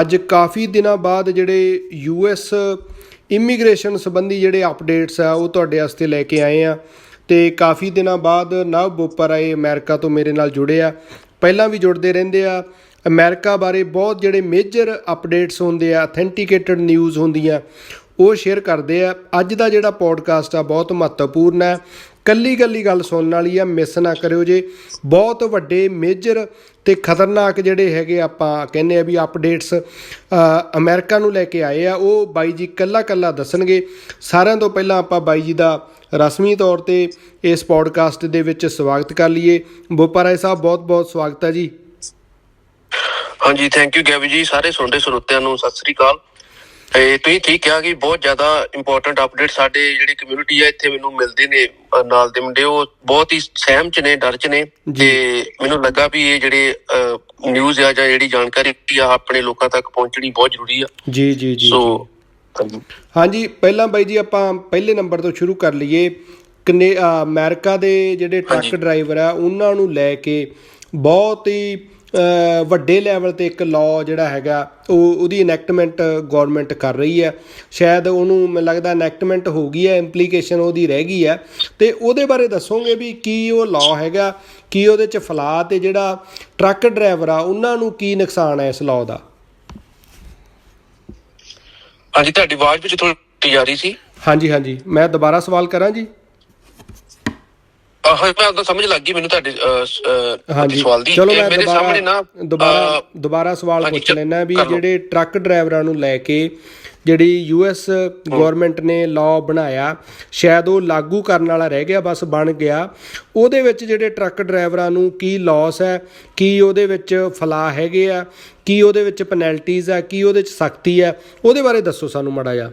ਅੱਜ ਕਾਫੀ ਦਿਨਾਂ ਬਾਅਦ ਜਿਹੜੇ ਯੂ ਯੂਐਸ ਇਮੀਗ੍ਰੇਸ਼ਨ ਸੰਬੰਧੀ ਜਿਹੜੇ ਅਪਡੇਟਸ ਆ, ਉਹ ਤੁਹਾਡੇ ਵਾਸਤੇ ਲੈ ਕੇ ਆਏ ਆ। ਤੇ ਕਾਫੀ ਦਿਨਾਂ ਬਾਅਦ ਨਵ ਬੋਪਰ ਆਏ, ਅਮਰੀਕਾ ਤੋਂ ਮੇਰੇ ਨਾਲ ਜੁੜੇ ਆ। ਪਹਿਲਾਂ ਵੀ ਜੁੜਦੇ ਰਹਿੰਦੇ ਆ। ਅਮਰੀਕਾ ਬਾਰੇ ਬਹੁਤ ਜਿਹੜੇ ਮੇਜਰ ਅਪਡੇਟਸ ਹੁੰਦੇ ਆ ਅਥੈਂਟੀਕੇਟਡ ਨਿਊਜ਼ ਹੁੰਦੀਆਂ, ਉਹ ਸ਼ੇਅਰ ਕਰਦੇ ਆ। ਅੱਜ ਦਾ ਜਿਹੜਾ ਪੋਡਕਾਸਟ ਆ, ਬਹੁਤ ਮਹੱਤਵਪੂਰਨ ਹੈ। ਕੱਲੀ ਕੱਲੀ ਗੱਲ ਸੁਣਨ ਵਾਲੀ ਆ ਮਿਸ ਨਾ ਕਰਿਓ ਜੇ। ਬਹੁਤ ਵੱਡੇ ਮੇਜਰ ਤੇ ਖਤਰਨਾਕ ਜਿਹੜੇ ਹੈਗੇ ਆਪਾਂ ਕਹਿੰਦੇ ਆ ਵੀ ਅਪਡੇਟਸ ਅਮਰੀਕਾ ਨੂੰ ਲੈ ਕੇ ਆਏ ਆ। ਉਹ ਬਾਈ ਜੀ ਕੱਲਾ ਕੱਲਾ ਦੱਸਣਗੇ। ਸਾਰਿਆਂ ਤੋਂ ਪਹਿਲਾਂ ਆਪਾਂ ਬਾਈ ਜੀ ਦਾ ਰਸਮੀ ਤੌਰ ਤੇ ਇਸ ਪੋਡਕਾਸਟ ਦੇ ਵਿੱਚ ਸਵਾਗਤ ਕਰ ਲਈਏ। ਬੋਪਾ ਰਾਏ ਸਾਹਿਬ ਬਹੁਤ ਬਹੁਤ ਸਵਾਗਤ ਹੈ ਜੀ। ਹਾਂਜੀ ਥੈਂਕ ਯੂ ਗੈਵੀ ਜੀ। ਸਾਰੇ ਸੁਣਦੇ ਸਰੋਤਿਆਂ ਨੂੰ ਸਤਿ ਸ੍ਰੀ ਅਕਾਲ। ਤੇ ਤੁਸੀਂ ਠੀਕ ਕਿਹਾ ਕਿ ਬਹੁਤ ਜ਼ਿਆਦਾ ਇੰਪੋਰਟੈਂਟ ਅਪਡੇਟ ਸਾਡੇ ਜਿਹੜੀ ਕਮਿਊਨਿਟੀ ਆ ਇੱਥੇ ਮੈਨੂੰ ਮਿਲਦੇ ਨੇ ਨਾਲ ਦੇ ਮੁੰਡੇ ਉਹ ਬਹੁਤ ਹੀ ਸਹਿਮ ਚ ਨੇ ਡਰ ਚ ਨੇ ਤੇ ਮੈਨੂੰ ਲੱਗਾ ਵੀ ਇਹ ਜਿਹੜੇ ਨਿਊਜ਼ ਆ ਜਾਂ ਜਿਹੜੀ ਜਾਣਕਾਰੀ ਆ ਆਪਣੇ ਲੋਕਾਂ ਤੱਕ ਪਹੁੰਚਣੀ ਬਹੁਤ ਜ਼ਰੂਰੀ ਆ। ਜੀ ਜੀ ਜੀ ਸੋ ਹਾਂਜੀ। ਪਹਿਲਾਂ ਬਾਈ ਜੀ ਆਪਾਂ ਪਹਿਲੇ ਨੰਬਰ ਤੋਂ ਸ਼ੁਰੂ ਕਰ ਲਈਏ। ਕਨੇ ਅਮਰੀਕਾ ਦੇ ਜਿਹੜੇ ਟਰੱਕ ਡਰਾਈਵਰ ਆ ਉਹਨਾਂ ਨੂੰ ਲੈ ਕੇ ਬਹੁਤ ਹੀ ਵੱਡੇ ਲੈਵਲ ਤੇ ਇੱਕ ਲਾਅ ਜਿਹੜਾ ਹੈਗਾ ਉਹ ਉਹਦੀ ਇਨੈਕਟਮੈਂਟ ਗਵਰਨਮੈਂਟ ਕਰ ਰਹੀ ਹੈ। ਸ਼ਾਇਦ ਉਹਨੂੰ ਮੈਨੂੰ ਲੱਗਦਾ ਇਨੈਕਟਮੈਂਟ ਹੋ ਗਈ ਹੈ ਇੰਪਲੀਕੇਸ਼ਨ ਉਹਦੀ ਰਹਿ ਗਈ ਹੈ। ਤੇ ਉਹਦੇ ਬਾਰੇ ਦੱਸੋਗੇ ਵੀ ਕੀ ਉਹ ਲਾਅ ਹੈਗਾ ਕੀ ਉਹਦੇ ਚ ਫਲਾ ਤੇ ਜਿਹੜਾ ਟਰੱਕ ਡਰਾਈਵਰ ਆ ਉਹਨਾਂ ਨੂੰ ਕੀ ਨੁਕਸਾਨ ਹੈ ਇਸ ਲਾਅ ਦਾ? ਹਾਂਜੀ ਤੁਹਾਡੀ ਆਵਾਜ਼ ਵਿੱਚ ਥੋੜੀ ਰਹੀ ਸੀ। ਹਾਂਜੀ ਹਾਂਜੀ। ਮੈਂ ਦੁਬਾਰਾ ਸਵਾਲ ਕਰਾਂ ਜੀ? ਆਹ ਮੈਂ ਤਾਂ ਸਮਝ ਲੱਗ ਗਈ ਮੈਨੂੰ ਤੁਹਾਡੇ ਹਾਂਜੀ। ਸਵਾਲ ਦੀ। ਚਲੋ ਮੈਂ ਮੇਰੇ ਸਾਹਮਣੇ ਨਾ ਦੁਬਾਰਾ ਦੁਬਾਰਾ ਸਵਾਲ ਪੁੱਛ ਲੈਣਾ ਵੀ। ਜਿਹੜੇ ਟਰੱਕ ਡਰਾਈਵਰਾਂ ਨੂੰ ਲੈ ਕੇ ਜਿਹੜੀ ਯੂਐਸ ਗਵਰਨਮੈਂਟ ਨੇ ਲਾਅ ਬਣਾਇਆ ਸ਼ਾਇਦ ਉਹ ਲਾਗੂ ਕਰਨ ਵਾਲਾ ਰਹਿ ਗਿਆ ਬਸ ਬਣ ਗਿਆ। ਉਹਦੇ ਵਿੱਚ ਜਿਹੜੇ ਟਰੱਕ ਡਰਾਈਵਰਾਂ ਨੂੰ ਕੀ ਲਾਸ ਹੈ ਕੀ ਉਹਦੇ ਵਿੱਚ ਫਲਾ ਹੈਗੇ ਆ ਕੀ ਉਹਦੇ ਵਿੱਚ ਪੈਨਲਟੀਜ਼ ਆ ਕੀ ਉਹਦੇ ਵਿੱਚ ਸਖਤੀ ਹੈ ਉਹਦੇ ਬਾਰੇ ਦੱਸੋ ਸਾਨੂੰ ਮੜਾ ਜਾ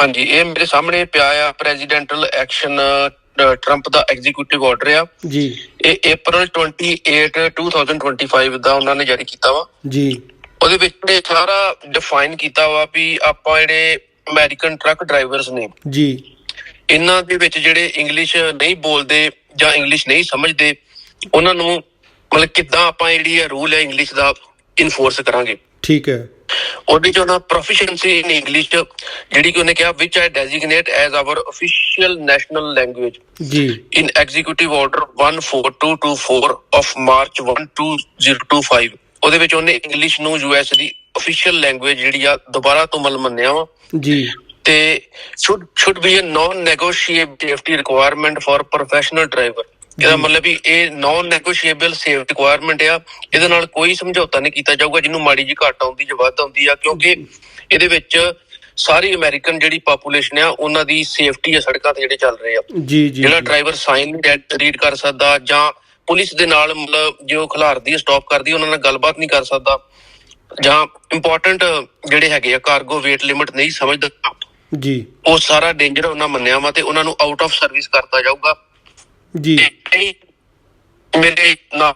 ਹਾਂਜੀ ਇਹ ਮੇਰੇ ਸਾਹਮਣੇ ਪਿਆ ਆ ਪ੍ਰੈਜ਼ੀਡੈਂਟਲ ਐਕਸ਼ਨ ਟਰੰਪ ਦਾ ਐਗਜ਼ੀਕਿਊਟਿਵ ਆਰਡਰ ਆ। ਜੀ। ਇਹ April 28 2025 ਦਾ ਉਹਨਾਂ ਨੇ ਜਾਰੀ ਕੀਤਾ ਵਾ। ਜੀ। ਉਹਦੇ ਵਿੱਚ ਇਹ ਸਾਰਾ ਡਿਫਾਈਨ ਕੀਤਾ ਵਾ ਵੀ ਆਪਾਂ ਜਿਹੜੇ ਅਮਰੀਕਨ ਟਰੱਕ ਡਰਾਈਵਰਸ ਨੇ ਜੀ। ਇਹਨਾਂ ਦੇ ਵਿੱਚ ਜਿਹੜੇ ਇੰਗਲਿਸ਼ ਨਹੀਂ ਬੋਲਦੇ ਜਾਂ ਇੰਗਲਿਸ਼ ਨਹੀਂ ਸਮਝਦੇ ਉਹਨਾਂ ਨੂੰ ਮਤਲਬ ਕਿੱਦਾਂ ਆਪਾਂ ਜਿਹੜੀ ਰੂਲ ਹੈ ਇੰਗਲਿਸ਼ ਦਾ ਇਨਫੋਰਸ ਕਰਾਂਗੇ। ਠੀਕ ਹੈ। ਉਹਦੇ ਚ ਉਹਨਾਂ ਪ੍ਰੋਫੀਸ਼ੀਐਂਸੀ ਇਨ ਇੰਗਲਿਸ਼ ਜਿਹੜੀ ਕਿ ਉਹਨੇ ਕਿਹਾ ਵਿਚ I designate as our official national language ਜੀ। In executive order 14224 of march 12025 ਉਹਦੇ ਵਿੱਚ ਉਹਨੇ ਇੰਗਲਿਸ਼ ਨੂੰ ਯੂਐਸ ਦੀ ਅਫੀਸ਼ੀਅਲ ਲੈਂਗੁਏਜ ਜਿਹੜੀ ਆ ਦੁਬਾਰਾ ਤੋਂ ਮਲ ਮੰਨਿਆ ਵਾ। ਜੀ। ਤੇ should should be a non negotiable safety requirement for professional driver ਇਹਦਾ ਮਤਲਬ ਵੀ ਇਹ ਨਾਨ ਨੈਗੋਸ਼ੀਏਬਲ ਸੇਫਟੀ ਰਿਕੁਆਇਰਮੈਂਟ ਆ। ਇਹਦੇ ਨਾਲ ਕੋਈ ਸਮਝੌਤਾ ਨਹੀਂ ਕੀਤਾ ਜਾਊਗਾ ਜਿਹਨੂੰ ਮਾੜੀ ਜੀ ਘੱਟ ਆਉਂਦੀ ਜਾਂ ਵੱਧ ਆਉਂਦੀ ਆ ਕਿਉਂਕਿ ਇਹਦੇ ਵਿੱਚ ਸਾਰੀ ਅਮਰੀਕਨ ਜਿਹੜੀ ਪਾਪੂਲੇਸ਼ਨ ਆ ਉਹਨਾਂ ਦੀ ਸੇਫਟੀ ਆ ਸੜਕਾਂ ਤੇ ਜਿਹੜੇ ਚੱਲ ਰਹੇ ਆ। ਜੀ ਜੀ ਜਿਹੜਾ ਡਰਾਈਵਰ ਸਾਈਨ ਰੀਡ ਕਰ ਸਕਦਾ ਜਾਂ ਪੁਲਿਸ ਦੇ ਨਾਲ ਮਤਲਬ ਜੋ ਖਿਲਾਰਦੀ ਹੈ ਸਟਾਪ ਕਰਦੀ ਉਹਨਾਂ ਨਾਲ ਗੱਲਬਾਤ ਨਹੀਂ ਕਰ ਸਕਦਾ। ਜਾਂ ਇੰਪੋਰਟੈਂਟ ਜਿਹੜੇ ਹੈਗੇ ਆ ਕਾਰਗੋ weight ਲਿਮਿਟ ਨਹੀਂ ਸਮਝਦਾ। ਜੀ। ਉਹ ਸਾਰਾ ਡੇਂਜਰ ਉਹਨਾਂ ਮੰਨਿਆ ਵਾ ਤੇ ਉਹਨਾਂ ਨੂੰ ਆਊਟ ਆਫ ਸਰਵਿਸ ਕਰਤਾ ਜਾਊਗਾ। ਜੀ। ਮੇਰੇ ਨਾ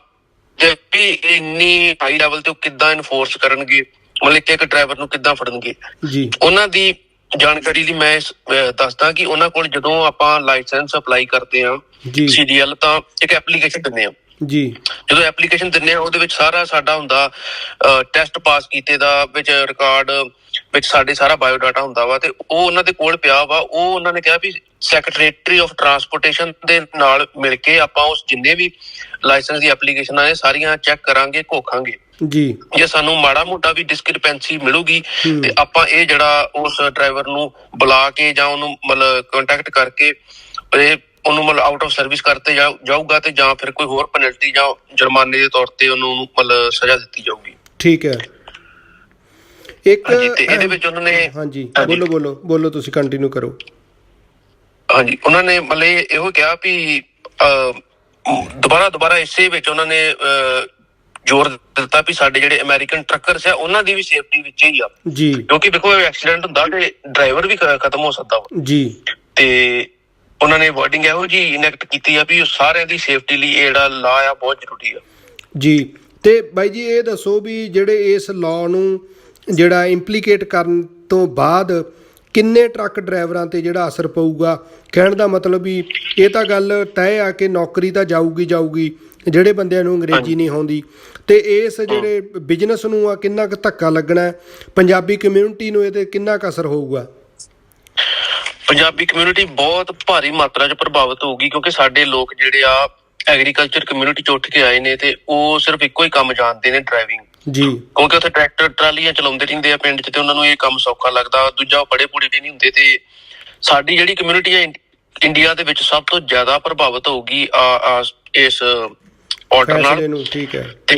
ਜੇ ਵੀ ਇੰਨੀ ਹਾਈ ਲੈਵਲ ਤੇ ਉਹ ਕਿੱਦਾਂ ਇਨਫੋਰਸ ਕਰਨਗੇ ਮਤਲਬ ਕਿ ਇੱਕ ਡਰਾਈਵਰ ਨੂੰ ਕਿੱਦਾਂ ਫੜਨਗੇ? ਜੀ। ਉਹਨਾਂ ਦੀ ਜਾਣਕਾਰੀ ਲਈ ਮੈਂ ਦੱਸਦਾ ਕਿ ਉਹਨਾਂ ਕੋਲ ਜਦੋਂ ਆਪਾਂ ਲਾਇਸੈਂਸ ਅਪਲਾਈ ਕਰਦੇ ਹਾਂ ਜੀ। ਸੀਡੀਐਲ ਤਾਂ ਇੱਕ ਐਪਲੀਕੇਸ਼ਨ ਦਿੰਦੇ ਆ ਜੀ। ਜਦੋਂ ਐਪਲੀਕੇਸ਼ਨ ਦਿੰਦੇ ਆ ਉਹਦੇ ਵਿੱਚ ਸਾਰਾ ਸਾਡਾ ਹੁੰਦਾ ਟੈਸਟ ਪਾਸ ਕੀਤੇ ਦਾ ਵਿੱਚ ਰਿਕਾਰਡ ਵਿੱਚ ਸਾਡੇ ਸਾਰਾ ਬਾਇਓ ਡਾਟਾ ਹੁੰਦਾ ਵਾ ਤੇ ਉਹ ਉਹਨਾਂ ਦੇ ਕੋਲ ਪਿਆ ਵਾ। ਉਹ ਉਹਨਾਂ ਨੇ ਕਿਹਾ ਵੀ ਸੈਕਟਰੀਏਟਰੀ ਆਫ ਟਰਾਂਸਪੋਰਟੇਸ਼ਨ ਦੇ ਨਾਲ ਮਿਲ ਕੇ ਆਪਾਂ ਉਸ ਜਿੰਨੇ ਵੀ ਲਾਇਸੈਂਸ ਦੀ ਐਪਲੀਕੇਸ਼ਨਾਂ ਨੇ ਸਾਰੀਆਂ ਚੈੱਕ ਕਰਾਂਗੇ ਘੋਖਾਂਗੇ। ਜੀ। ਜੇ ਸਾਨੂੰ ਮਾੜਾ ਮੋਟਾ ਵੀ ਡਿਸਕ੍ਰਿਪੈਂਸੀ ਮਿਲੂਗੀ। ਤੇ ਆਪਾਂ ਇਹ ਜਿਹੜਾ ਉਸ ਡਰਾਈਵਰ ਨੂੰ ਬੁਲਾ ਕੇ ਜਾਂ ਉਹਨੂੰ ਮਤਲਬ ਕੰਟੈਕਟ ਕਰਕੇ ਇਹ ਉਹਨੂੰ ਮਤਲਬ ਆਊਟ ਆਫ ਸਰਵਿਸ ਕਰਤੇ ਜਾ- ਜਾਊਗਾ ਤੇ ਜਾਂ ਫਿਰ ਕੋਈ ਹੋਰ ਪੈਨਲਟੀ ਜਾਂ ਜੁਰਮਾਨੇ ਦੇ ਤੌਰ ਤੇ ਉਹਨੂੰ ਮਤਲਬ ਸਜ਼ਾ ਦਿੱਤੀ ਜਾਊਗੀ। ਠੀਕ ਹੈ। ਇੱਕ ਇਹਦੇ ਵਿੱਚ ਉਹਨਾਂ ਨੇ ਹਾਂਜੀ। ਬੋਲੋ ਬੋਲੋ ਬੋਲੋ ਤੁਸੀਂ ਕੰਟੀਨਿਊ ਕਰੋ। ਹਾਂਜੀ ਉਹਨਾਂ ਨੇ ਮਤਲਬ ਇਹ- ਕਿਹਾ ਵੀ ਦੁਬਾਰਾ ਦੁਬਾਰਾ ਇਸੇ ਵਿੱਚ ਉਹਨਾਂ ਨੇ ਜ਼ੋਰ ਦਿੱਤਾ ਵੀ ਸਾਡੇ ਜਿਹੜੇ ਅਮਰੀਕਨ ਟਰੱਕਰਸ ਆ ਉਹਨਾਂ ਦੀ ਵੀ ਸੇਫਟੀ ਵਿੱਚ ਹੀ ਆ। ਜੀ। ਕਿਉਂਕਿ ਦੇਖੋ ਐਕਸੀਡੈਂਟ ਹੁੰਦਾ ਤੇ ਡਰਾਈਵਰ ਵੀ ਖਤਮ ਹੋ ਸਕਦਾ ਵਾ। ਜੀ। ਤੇ ਉਹਨਾਂ ਨੇ ਵਰਡਿੰਗ ਇਹੋ ਜੀ ਇਨੈਕਟ ਕੀਤੀ ਆ ਵੀ ਉਹ ਸਾਰਿਆਂ ਦੀ ਸੇਫਟੀ ਲਈ ਇਹ ਜਿਹੜਾ ਲਾ ਆ ਬਹੁਤ ਜ਼ਰੂਰੀ ਆ। ਜੀ ਤੇ ਬਾਈ ਜੀ ਇਹ ਦੱਸੋ ਵੀ ਜਿਹੜੇ ਇਸ ਲਾਅ ਨੂੰ ਜਿਹੜਾ ਇੰਪਲੀਕੇਟ ਕਰਨ ਤੋਂ ਬਾਅਦ ਕਿੰਨੇ ਟਰੱਕ ਡਰਾਈਵਰਾਂ ਤੇ ਜਿਹੜਾ ਅਸਰ ਪਊਗਾ? ਕਹਿਣ ਦਾ ਮਤਲਬ ਵੀ ਇਹ ਤਾਂ ਗੱਲ ਤੈਅ ਆ ਕਿ ਨੌਕਰੀ ਤਾਂ ਜਾਊਗੀ ਜਾਊਗੀ ਜਿਹੜੇ ਬੰਦਿਆਂ ਨੂੰ ਅੰਗਰੇਜ਼ੀ ਨਹੀਂ ਆਉਂਦੀ। ਤੇ ਇਸ ਜਿਹੜੇ ਬਿਜ਼ਨਸ ਨੂੰ ਆ ਕਿੰਨਾ ਕੁ ਧੱਕਾ ਲੱਗਣਾ? ਪੰਜਾਬੀ ਕਮਿਊਨਿਟੀ ਨੂੰ ਇਹਦੇ ਕਿੰਨਾ ਕੁ ਅਸਰ ਹੋਊਗਾ? ਪੰਜਾਬੀ ਕਮਿਊਨਿਟੀ ਬਹੁਤ ਭਾਰੀ ਮਾਤਰਾ 'ਚ ਪ੍ਰਭਾਵਿਤ ਹੋਊਗੀ ਕਿਉਂਕਿ ਸਾਡੇ ਲੋਕ ਜਿਹੜੇ ਆ ਐਗਰੀਕਲਚਰ ਕਮਿਊਨਿਟੀ 'ਚ ਉੱਠ ਕੇ ਆਏ ਨੇ ਤੇ ਉਹ ਸਿਰਫ ਇੱਕੋ ਹੀ ਕੰਮ ਜਾਣਦੇ ਨੇ ਡਰਾਈਵਿੰਗ ਜੀ। ਕਿਉਂਕਿ ਉੱਥੇ ਟਰੈਕਟਰ ਟਰਾਲੀਆਂ ਚਲਾਉਂਦੇ ਰਹਿੰਦੇ ਆ ਪਿੰਡ 'ਚ ਤੇ ਉਹਨਾਂ ਨੂੰ ਇਹ ਕੰਮ ਸੌਖਾ ਲੱਗਦਾ ਦੂਜਾ ਬੜੇ ਬੁੜੇ ਵੀ ਨਹੀਂ ਹੁੰਦੇ ਤੇ ਸਾਡੀ ਜਿਹੜੀ ਕਮਿਊਨਿਟੀ ਹੈ ਇੰਡ- ਇੰਡੀਆ ਦੇ ਵਿੱਚ ਸਭ ਤੋਂ ਜ਼ਿਆਦਾ ਪ੍ਰਭਾਵਿਤ ਹੋਊਗੀ ਆ ਆ ਇਸ ਆਰਡਰ ਨਾਲ। ਠੀਕ ਹੈ। ਤੇ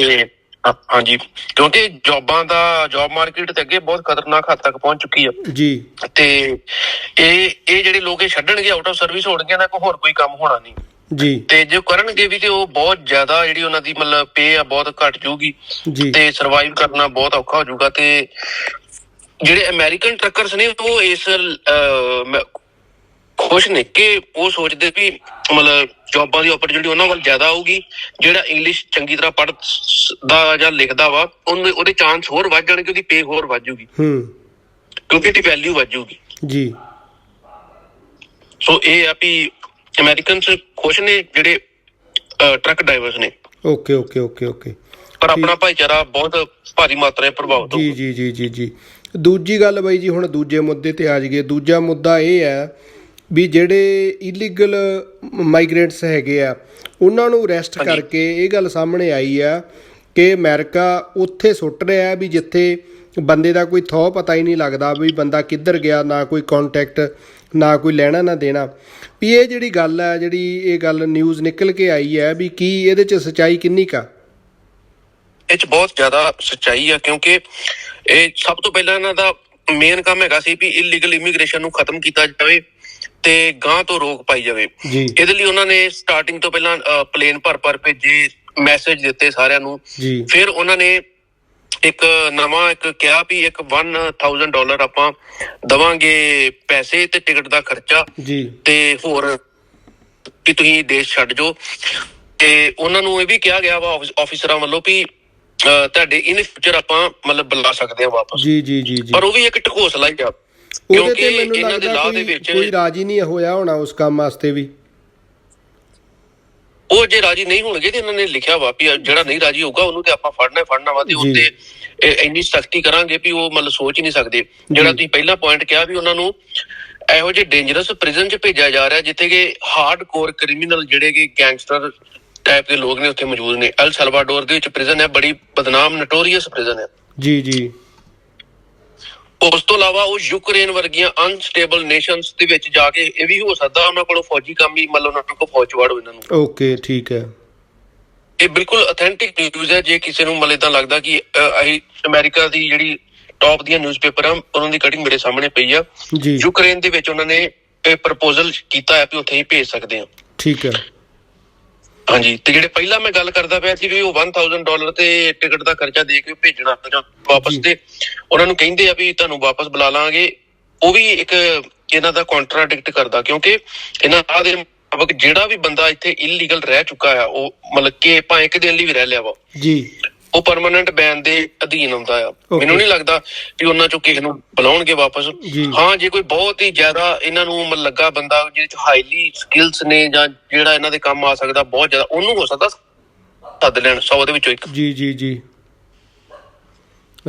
ਹਾਂਜੀ। ਕਿਉਂਕਿ ਜੌਬਾਂ ਦਾ ਜੌਬ ਮਾਰਕੀਟ ਤੇ ਅੱਗੇ ਬਹੁਤ ਖਤਰਨਾਕ ਹੱਦ ਤੱਕ ਪਹੁੰਚ ਚੁੱਕੀ ਆ। ਜੀ। ਤੇ ਇਹ ਇਹ ਜਿਹੜੇ ਲੋਕ ਇਹ ਛੱਡਣਗੇ ਆਊਟ ਆਫ ਸਰਵਿਸ ਹੋਣਗੇ ਨਾ ਕੋਈ ਹੋਰ ਕੋਈ ਕੰਮ ਹੋਣਾ ਨਹੀਂ। ਜੀ। ਤੇ ਜੇ ਕਰਨਗੇ ਵੀ ਤੇ ਉਹ ਬਹੁਤ ਜ਼ਿਆਦਾ ਜਿਹੜੀ ਉਹਨਾਂ ਦੀ ਮਤਲਬ ਪੇ ਆ ਬਹੁਤ ਘਟ ਜਾਊਗੀ। ਜੀ। ਤੇ ਸਰਵਾਈਵ ਕਰਨਾ ਬਹੁਤ ਔਖਾ ਹੋ ਜਾਊਗਾ। ਤੇ ਜਿਹੜੇ ਅਮਰੀਕਨ ਟਰੱਕਰਸ ਨੇ ਉਹ ਇਸ ਖੁਸ਼ ਨੇ ਕਿ ਉਹ ਸੋਚਦੇ ਵੀ ਮਤਲਬ ਜੌਬਾਂ ਦੀ ਓਪਰਚੁਨਿਟੀ ਉਹਨਾਂ ਵੱਲ ਜ਼ਿਆਦਾ ਆਊਗੀ ਜਿਹੜਾ ਇੰਗਲਿਸ਼ ਚੰਗੀ ਤਰ੍ਹਾਂ ਪੜ੍ਹਦਾ ਜਾਂ ਲਿਖਦਾ ਵਾ ਉਹਨੂੰ ਉਹਦੇ ਚਾਂਸ ਹੋਰ ਵੱਧ ਜਾਣਗੇ ਉਹਦੀ ਪੇ ਹੋਰ ਵੱਧ ਜਾਊਗੀ। ਹੂੰ। ਕਿਉਂਕਿ ਇਹਦੀ ਵੈਲਿਊ ਵੱਧ ਜਾਊਗੀ। ਜੀ। ਸੋ ਇਹ ਆ ਵੀ ਅਮਰੀਕਨਸ ਖੁਸ਼ ਨੇ ਜਿਹੜੇ ਟਰੱਕ ਡਰਾਈਵਰਸ ਨੇ। ਓਕੇ ਓਕੇ ਓਕੇ ਓਕੇ ਪਰ ਆਪਣਾ ਭਾਈਚਾਰਾ ਬਹੁਤ ਭਾਰੀ ਮਾਤਰਾ 'ਚ ਪ੍ਰਭਾਵਿਤ ਜੀ ਹੋਊਗਾ। ਜੀ ਜੀ ਜੀ ਜੀ। ਦੂਜੀ ਗੱਲ ਬਾਈ ਜੀ ਹੁਣ ਦੂਜੇ ਮੁੱਦੇ ਤੇ ਆ ਜਾਈਏ। ਦੂਜਾ ਮੁੱਦਾ ਇਹ ਹੈ ਵੀ ਜਿਹੜੇ ਇਲੀਗਲ ਮਾਈਗ੍ਰੇਟਸ ਹੈਗੇ ਆ ਉਹਨਾਂ ਨੂੰ ਅਰੈਸਟ। ਕਰਕੇ ਇਹ ਗੱਲ ਸਾਹਮਣੇ ਆਈ ਆ ਕਿ ਅਮਰੀਕਾ ਉੱਥੇ ਸੁੱਟ ਰਿਹਾ ਵੀ ਜਿੱਥੇ ਬੰਦੇ ਦਾ ਕੋਈ ਥੋ ਪਤਾ ਹੀ ਨਹੀਂ ਲੱਗਦਾ ਵੀ ਬੰਦਾ ਕਿੱਧਰ ਗਿਆ ਨਾ ਕੋਈ ਕੰਟੈਕਟ ਨਾ ਕੋਈ ਲੈਣਾ ਨਾ ਦੇਣਾ। ਵੀ ਇਹ ਜਿਹੜੀ ਗੱਲ ਹੈ ਜਿਹੜੀ ਇਹ ਗੱਲ ਨਿਊਜ਼ ਨਿਕਲ ਕੇ ਆਈ ਹੈ ਵੀ ਕੀ ਇਹਦੇ ਚ ਸਚਾਈ ਕਿੰਨੀ ਕਾ ਇਹ 'ਚ ਬਹੁਤ ਜ਼ਿਆਦਾ ਸੱਚਾਈ ਆ ਕਿਉਂਕਿ ਇਹ ਸਭ ਤੋਂ ਪਹਿਲਾਂ ਇਹਨਾਂ ਦਾ ਮੇਨ ਕੰਮ ਹੈਗਾ ਸੀ ਵੀ ਇਲੀਗਲ ਇਮੀਗ੍ਰੇਸ਼ਨ ਨੂੰ ਖਤਮ ਕੀਤਾ ਜਾਵੇ। ਤੇ ਗਾਂ ਤੋਂ ਰੋਕ ਪਾਈ ਜਾਵੇ। ਜੀ। ਇਹਦੇ ਲਈ ਉਹਨਾਂ ਨੇ ਸਟਾਰਟਿੰਗ ਤੋਂ ਪਹਿਲਾਂ ਪਲੇਨ ਭਰ ਭਰ ਭੇਜੇ ਮੈਸੇਜ ਦਿੱਤੇ ਸਾਰਿਆਂ ਨੂੰ। ਜੀ। ਫਿਰ ਉਹਨਾਂ ਨੇ ਇੱਕ ਨਵਾਂ ਇੱਕ ਕਿਹਾ ਵੀ ਇੱਕ 1000 ਡਾਲਰ ਆਪਾਂ ਦਵਾਂਗੇ ਪੈਸੇ ਤੇ ਟਿਕਟ ਦਾ ਖਰਚਾ। ਜੀ। ਤੇ ਹੋਰ ਕਿ ਤੁਸੀਂ ਦੇਸ਼ ਛੱਡ ਜਾਓ। ਤੇ ਉਹਨਾਂ ਨੂੰ ਇਹ ਵੀ ਕਿਹਾ ਗਿਆ ਵਾ ਆਫੀਸਰਾਂ ਵੱਲੋਂ ਵੀ ਤੁਹਾਡੇ ਇਨ ਫਿਊਚਰ ਆਪਾਂ ਮਤਲਬ ਬੁਲਾ ਸਕਦੇ ਹਾਂ ਵਾਪਸ। ਜੀ ਜੀ ਜੀ ਜੀ। ਪਰ ਉਹ ਵੀ ਇੱਕ ਢਕੋਸਲਾ ਹੀ ਆ। ਉਹਦੇ ਤੇ ਮੈਨੂੰ ਇਹਨਾਂ ਦੇ ਲੱਗਦਾ ਕੋਈ ਵਿੱਚ ਕੋਈ ਰਾਜੀ ਨਹੀਂ ਹੋਇਆ ਹੋਣਾ ਉਸ ਕੰਮ ਵਾਸਤੇ ਵੀ। ਉਹ ਜੇ ਰਾਜੀ ਨਹੀਂ ਹੋਣਗੇ ਤੇ ਇਹਨਾਂ ਨੇ ਲਿਖਿਆ ਵਾ ਵੀ ਜਿਹੜਾ ਨਹੀਂ ਰਾਜੀ ਹੋਊਗਾ ਉਹਨੂੰ ਤੇ ਆਪਾਂ ਫੜਨਾ ਹੀ ਫੜਨਾ ਵਾ ਤੇ। ਉੱਤੇ ਇੰਨੀ ਸਖਤੀ ਕਰਾਂਗੇ ਵੀ ਉਹ ਮਤਲਬ ਸੋਚ ਹੀ ਨਹੀਂ ਸਕਦੇ। ਜਿਹੜਾ। ਤੁਸੀਂ ਪਹਿਲਾ ਪੁਆਇੰਟ ਕਿਹਾ ਵੀ ਉਹਨਾਂ ਨੂੰ ਇਹੋ ਜਿਹੇ ਡੇਂਜਰਸ ਪ੍ਰਿਜ਼ਨ 'ਚ ਭੇਜਿਆ ਜਾ ਰਿਹਾ ਜਿੱਥੇ ਕਿ ਹਾਰਡ ਕੋਰ ਕ੍ਰਿਮੀਨਲ ਜਿਹੜੇ ਕਿ ਗੈਂਗਸਟਰ ਟਾਈਪ ਦੇ ਲੋਕ ਨੇ ਉੱਥੇ ਮੌਜੂਦ ਨੇ। ਅਲ ਸਲਵਾਡੋਰ ਦੇ ਵਿੱਚ ਪ੍ਰਿਜ਼ਨ ਹੈ ਬੜੀ ਬਦਨਾਮ ਨਟੋਰੀਅਸ ਪ੍ਰਿਜ਼ਨ ਹੈ। ਜੀ ਜੀ। ਉਸ ਤੋਂ ਇਲਾਵਾ ਉਹ ਯੂਕਰੇਨ ਵਰਗੀਆਂ ਅਨਸਟੇਬਲ ਨੇਸ਼ਨਸ ਦੇ ਵਿੱਚ ਜਾ ਕੇ ਇਹ ਵੀ ਹੋ ਸਕਦਾ ਉਹਨਾਂ ਕੋਲੋਂ ਫੌਜੀ ਕੰਮ ਵੀ ਮਤਲਬ ਉਹਨਾਂ ਕੋਲ ਫੌਜ ਵੜ ਹੋ ਇਹਨਾਂ ਨੂੰ। ਓਕੇ ਠੀਕ ਹੈ। ਇਹ ਬਿਲਕੁਲ ਅਥੈਂਟਿਕ ਨਿਊਜ਼ ਹੈ ਜੇ ਕਿਸੇ ਨੂੰ ਮਤਲਬ ਇਦਾਂ ਲੱਗਦਾ ਕਿ ਅਹ, ਅਮਰੀਕਾ ਦੀ ਜਿਹੜੀ ਟੌਪ ਦੀਆਂ ਨਿਊਜ਼ਪੇਪਰ ਆ ਉਹਨਾਂ ਦੀ ਕਟਿੰਗ ਮੇਰੇ ਸਾਹਮਣੇ ਪਈ ਆ। ਜੀ। ਯੂਕਰੇਨ ਦੇ ਵਿੱਚ ਉਹਨਾਂ ਨੇ ਇਹ ਪ੍ਰਪੋਜ਼ਲ ਕੀਤਾ ਹੈ ਕਿ ਉੱਥੇ ਹੀ ਭੇਜ ਸਕਦੇ ਆ ਠੀਕ ਹੈ। ਹਾਂਜੀ ਤੇ ਜਿਹੜੇ ਪਹਿਲਾਂ ਮੈਂ ਗੱਲ ਕਰਦਾ ਪਿਆ ਸੀ ਵੀ ਉਹ 1000 ਡਾਲਰ ਤੇ ਟਿਕਟ ਦਾ ਖਰਚਾ ਦੇ ਕੇ ਭੇਜਣਾ ਜਾਂ ਵਾਪਸ। ਤੇ ਉਹਨਾਂ ਨੂੰ ਕਹਿੰਦੇ ਆ ਵੀ ਤੁਹਾਨੂੰ ਵਾਪਸ ਬੁਲਾ ਲਾਂਗੇ ਉਹ ਵੀ ਇੱਕ ਇਹਨਾਂ ਦਾ ਕੰਟਰਾਡਿਕਟ ਕਰਦਾ ਕਿਉਂਕਿ ਇਹਨਾਂ ਆ ਦੇ ਮੁਤਾਬਕ ਜਿਹੜਾ ਵੀ ਬੰਦਾ ਇੱਥੇ ਇਲੀਗਲ ਰਹਿ ਚੁੱਕਾ ਆ ਉਹ ਮਤਲਬ ਕਿ ਭਾਵੇਂ ਇੱਕ ਦਿਨ ਲਈ ਵੀ ਰਹਿ ਲਿਆ ਵਾ ਜੀ ਉਹ ਪਰਮਨੈਂਟ ਬੈਨ ਦੇ ਅਧੀਨ ਆਉਂਦਾ ਆ. ਮੈਨੂੰ ਨਹੀਂ ਲੱਗਦਾ ਵੀ ਉਹਨਾਂ ਚੋਂ ਕਿਸੇ ਨੂੰ ਬੁਲਾਉਣਗੇ ਵਾਪਸ। ਹਾਂ ਜੇ ਕੋਈ ਬਹੁਤ ਹੀ ਜ਼ਿਆਦਾ ਇਹਨਾਂ ਨੂੰ ਮਤਲਬ ਲੱਗਾ ਬੰਦਾ ਜਿਹਦੇ ਚ ਹਾਈਲੀ ਸਕਿੱਲਸ ਨੇ ਜਾਂ ਜਿਹੜਾ ਇਹਨਾਂ ਦੇ ਕੰਮ ਆ ਸਕਦਾ ਬਹੁਤ ਜ਼ਿਆਦਾ ਉਹਨੂੰ ਹੋ ਸਕਦਾ ਸੱਦ ਲੈਣ 100 ਦੇ ਵਿੱਚੋਂ ਇੱਕ ਜੀ ਜੀ ਜੀ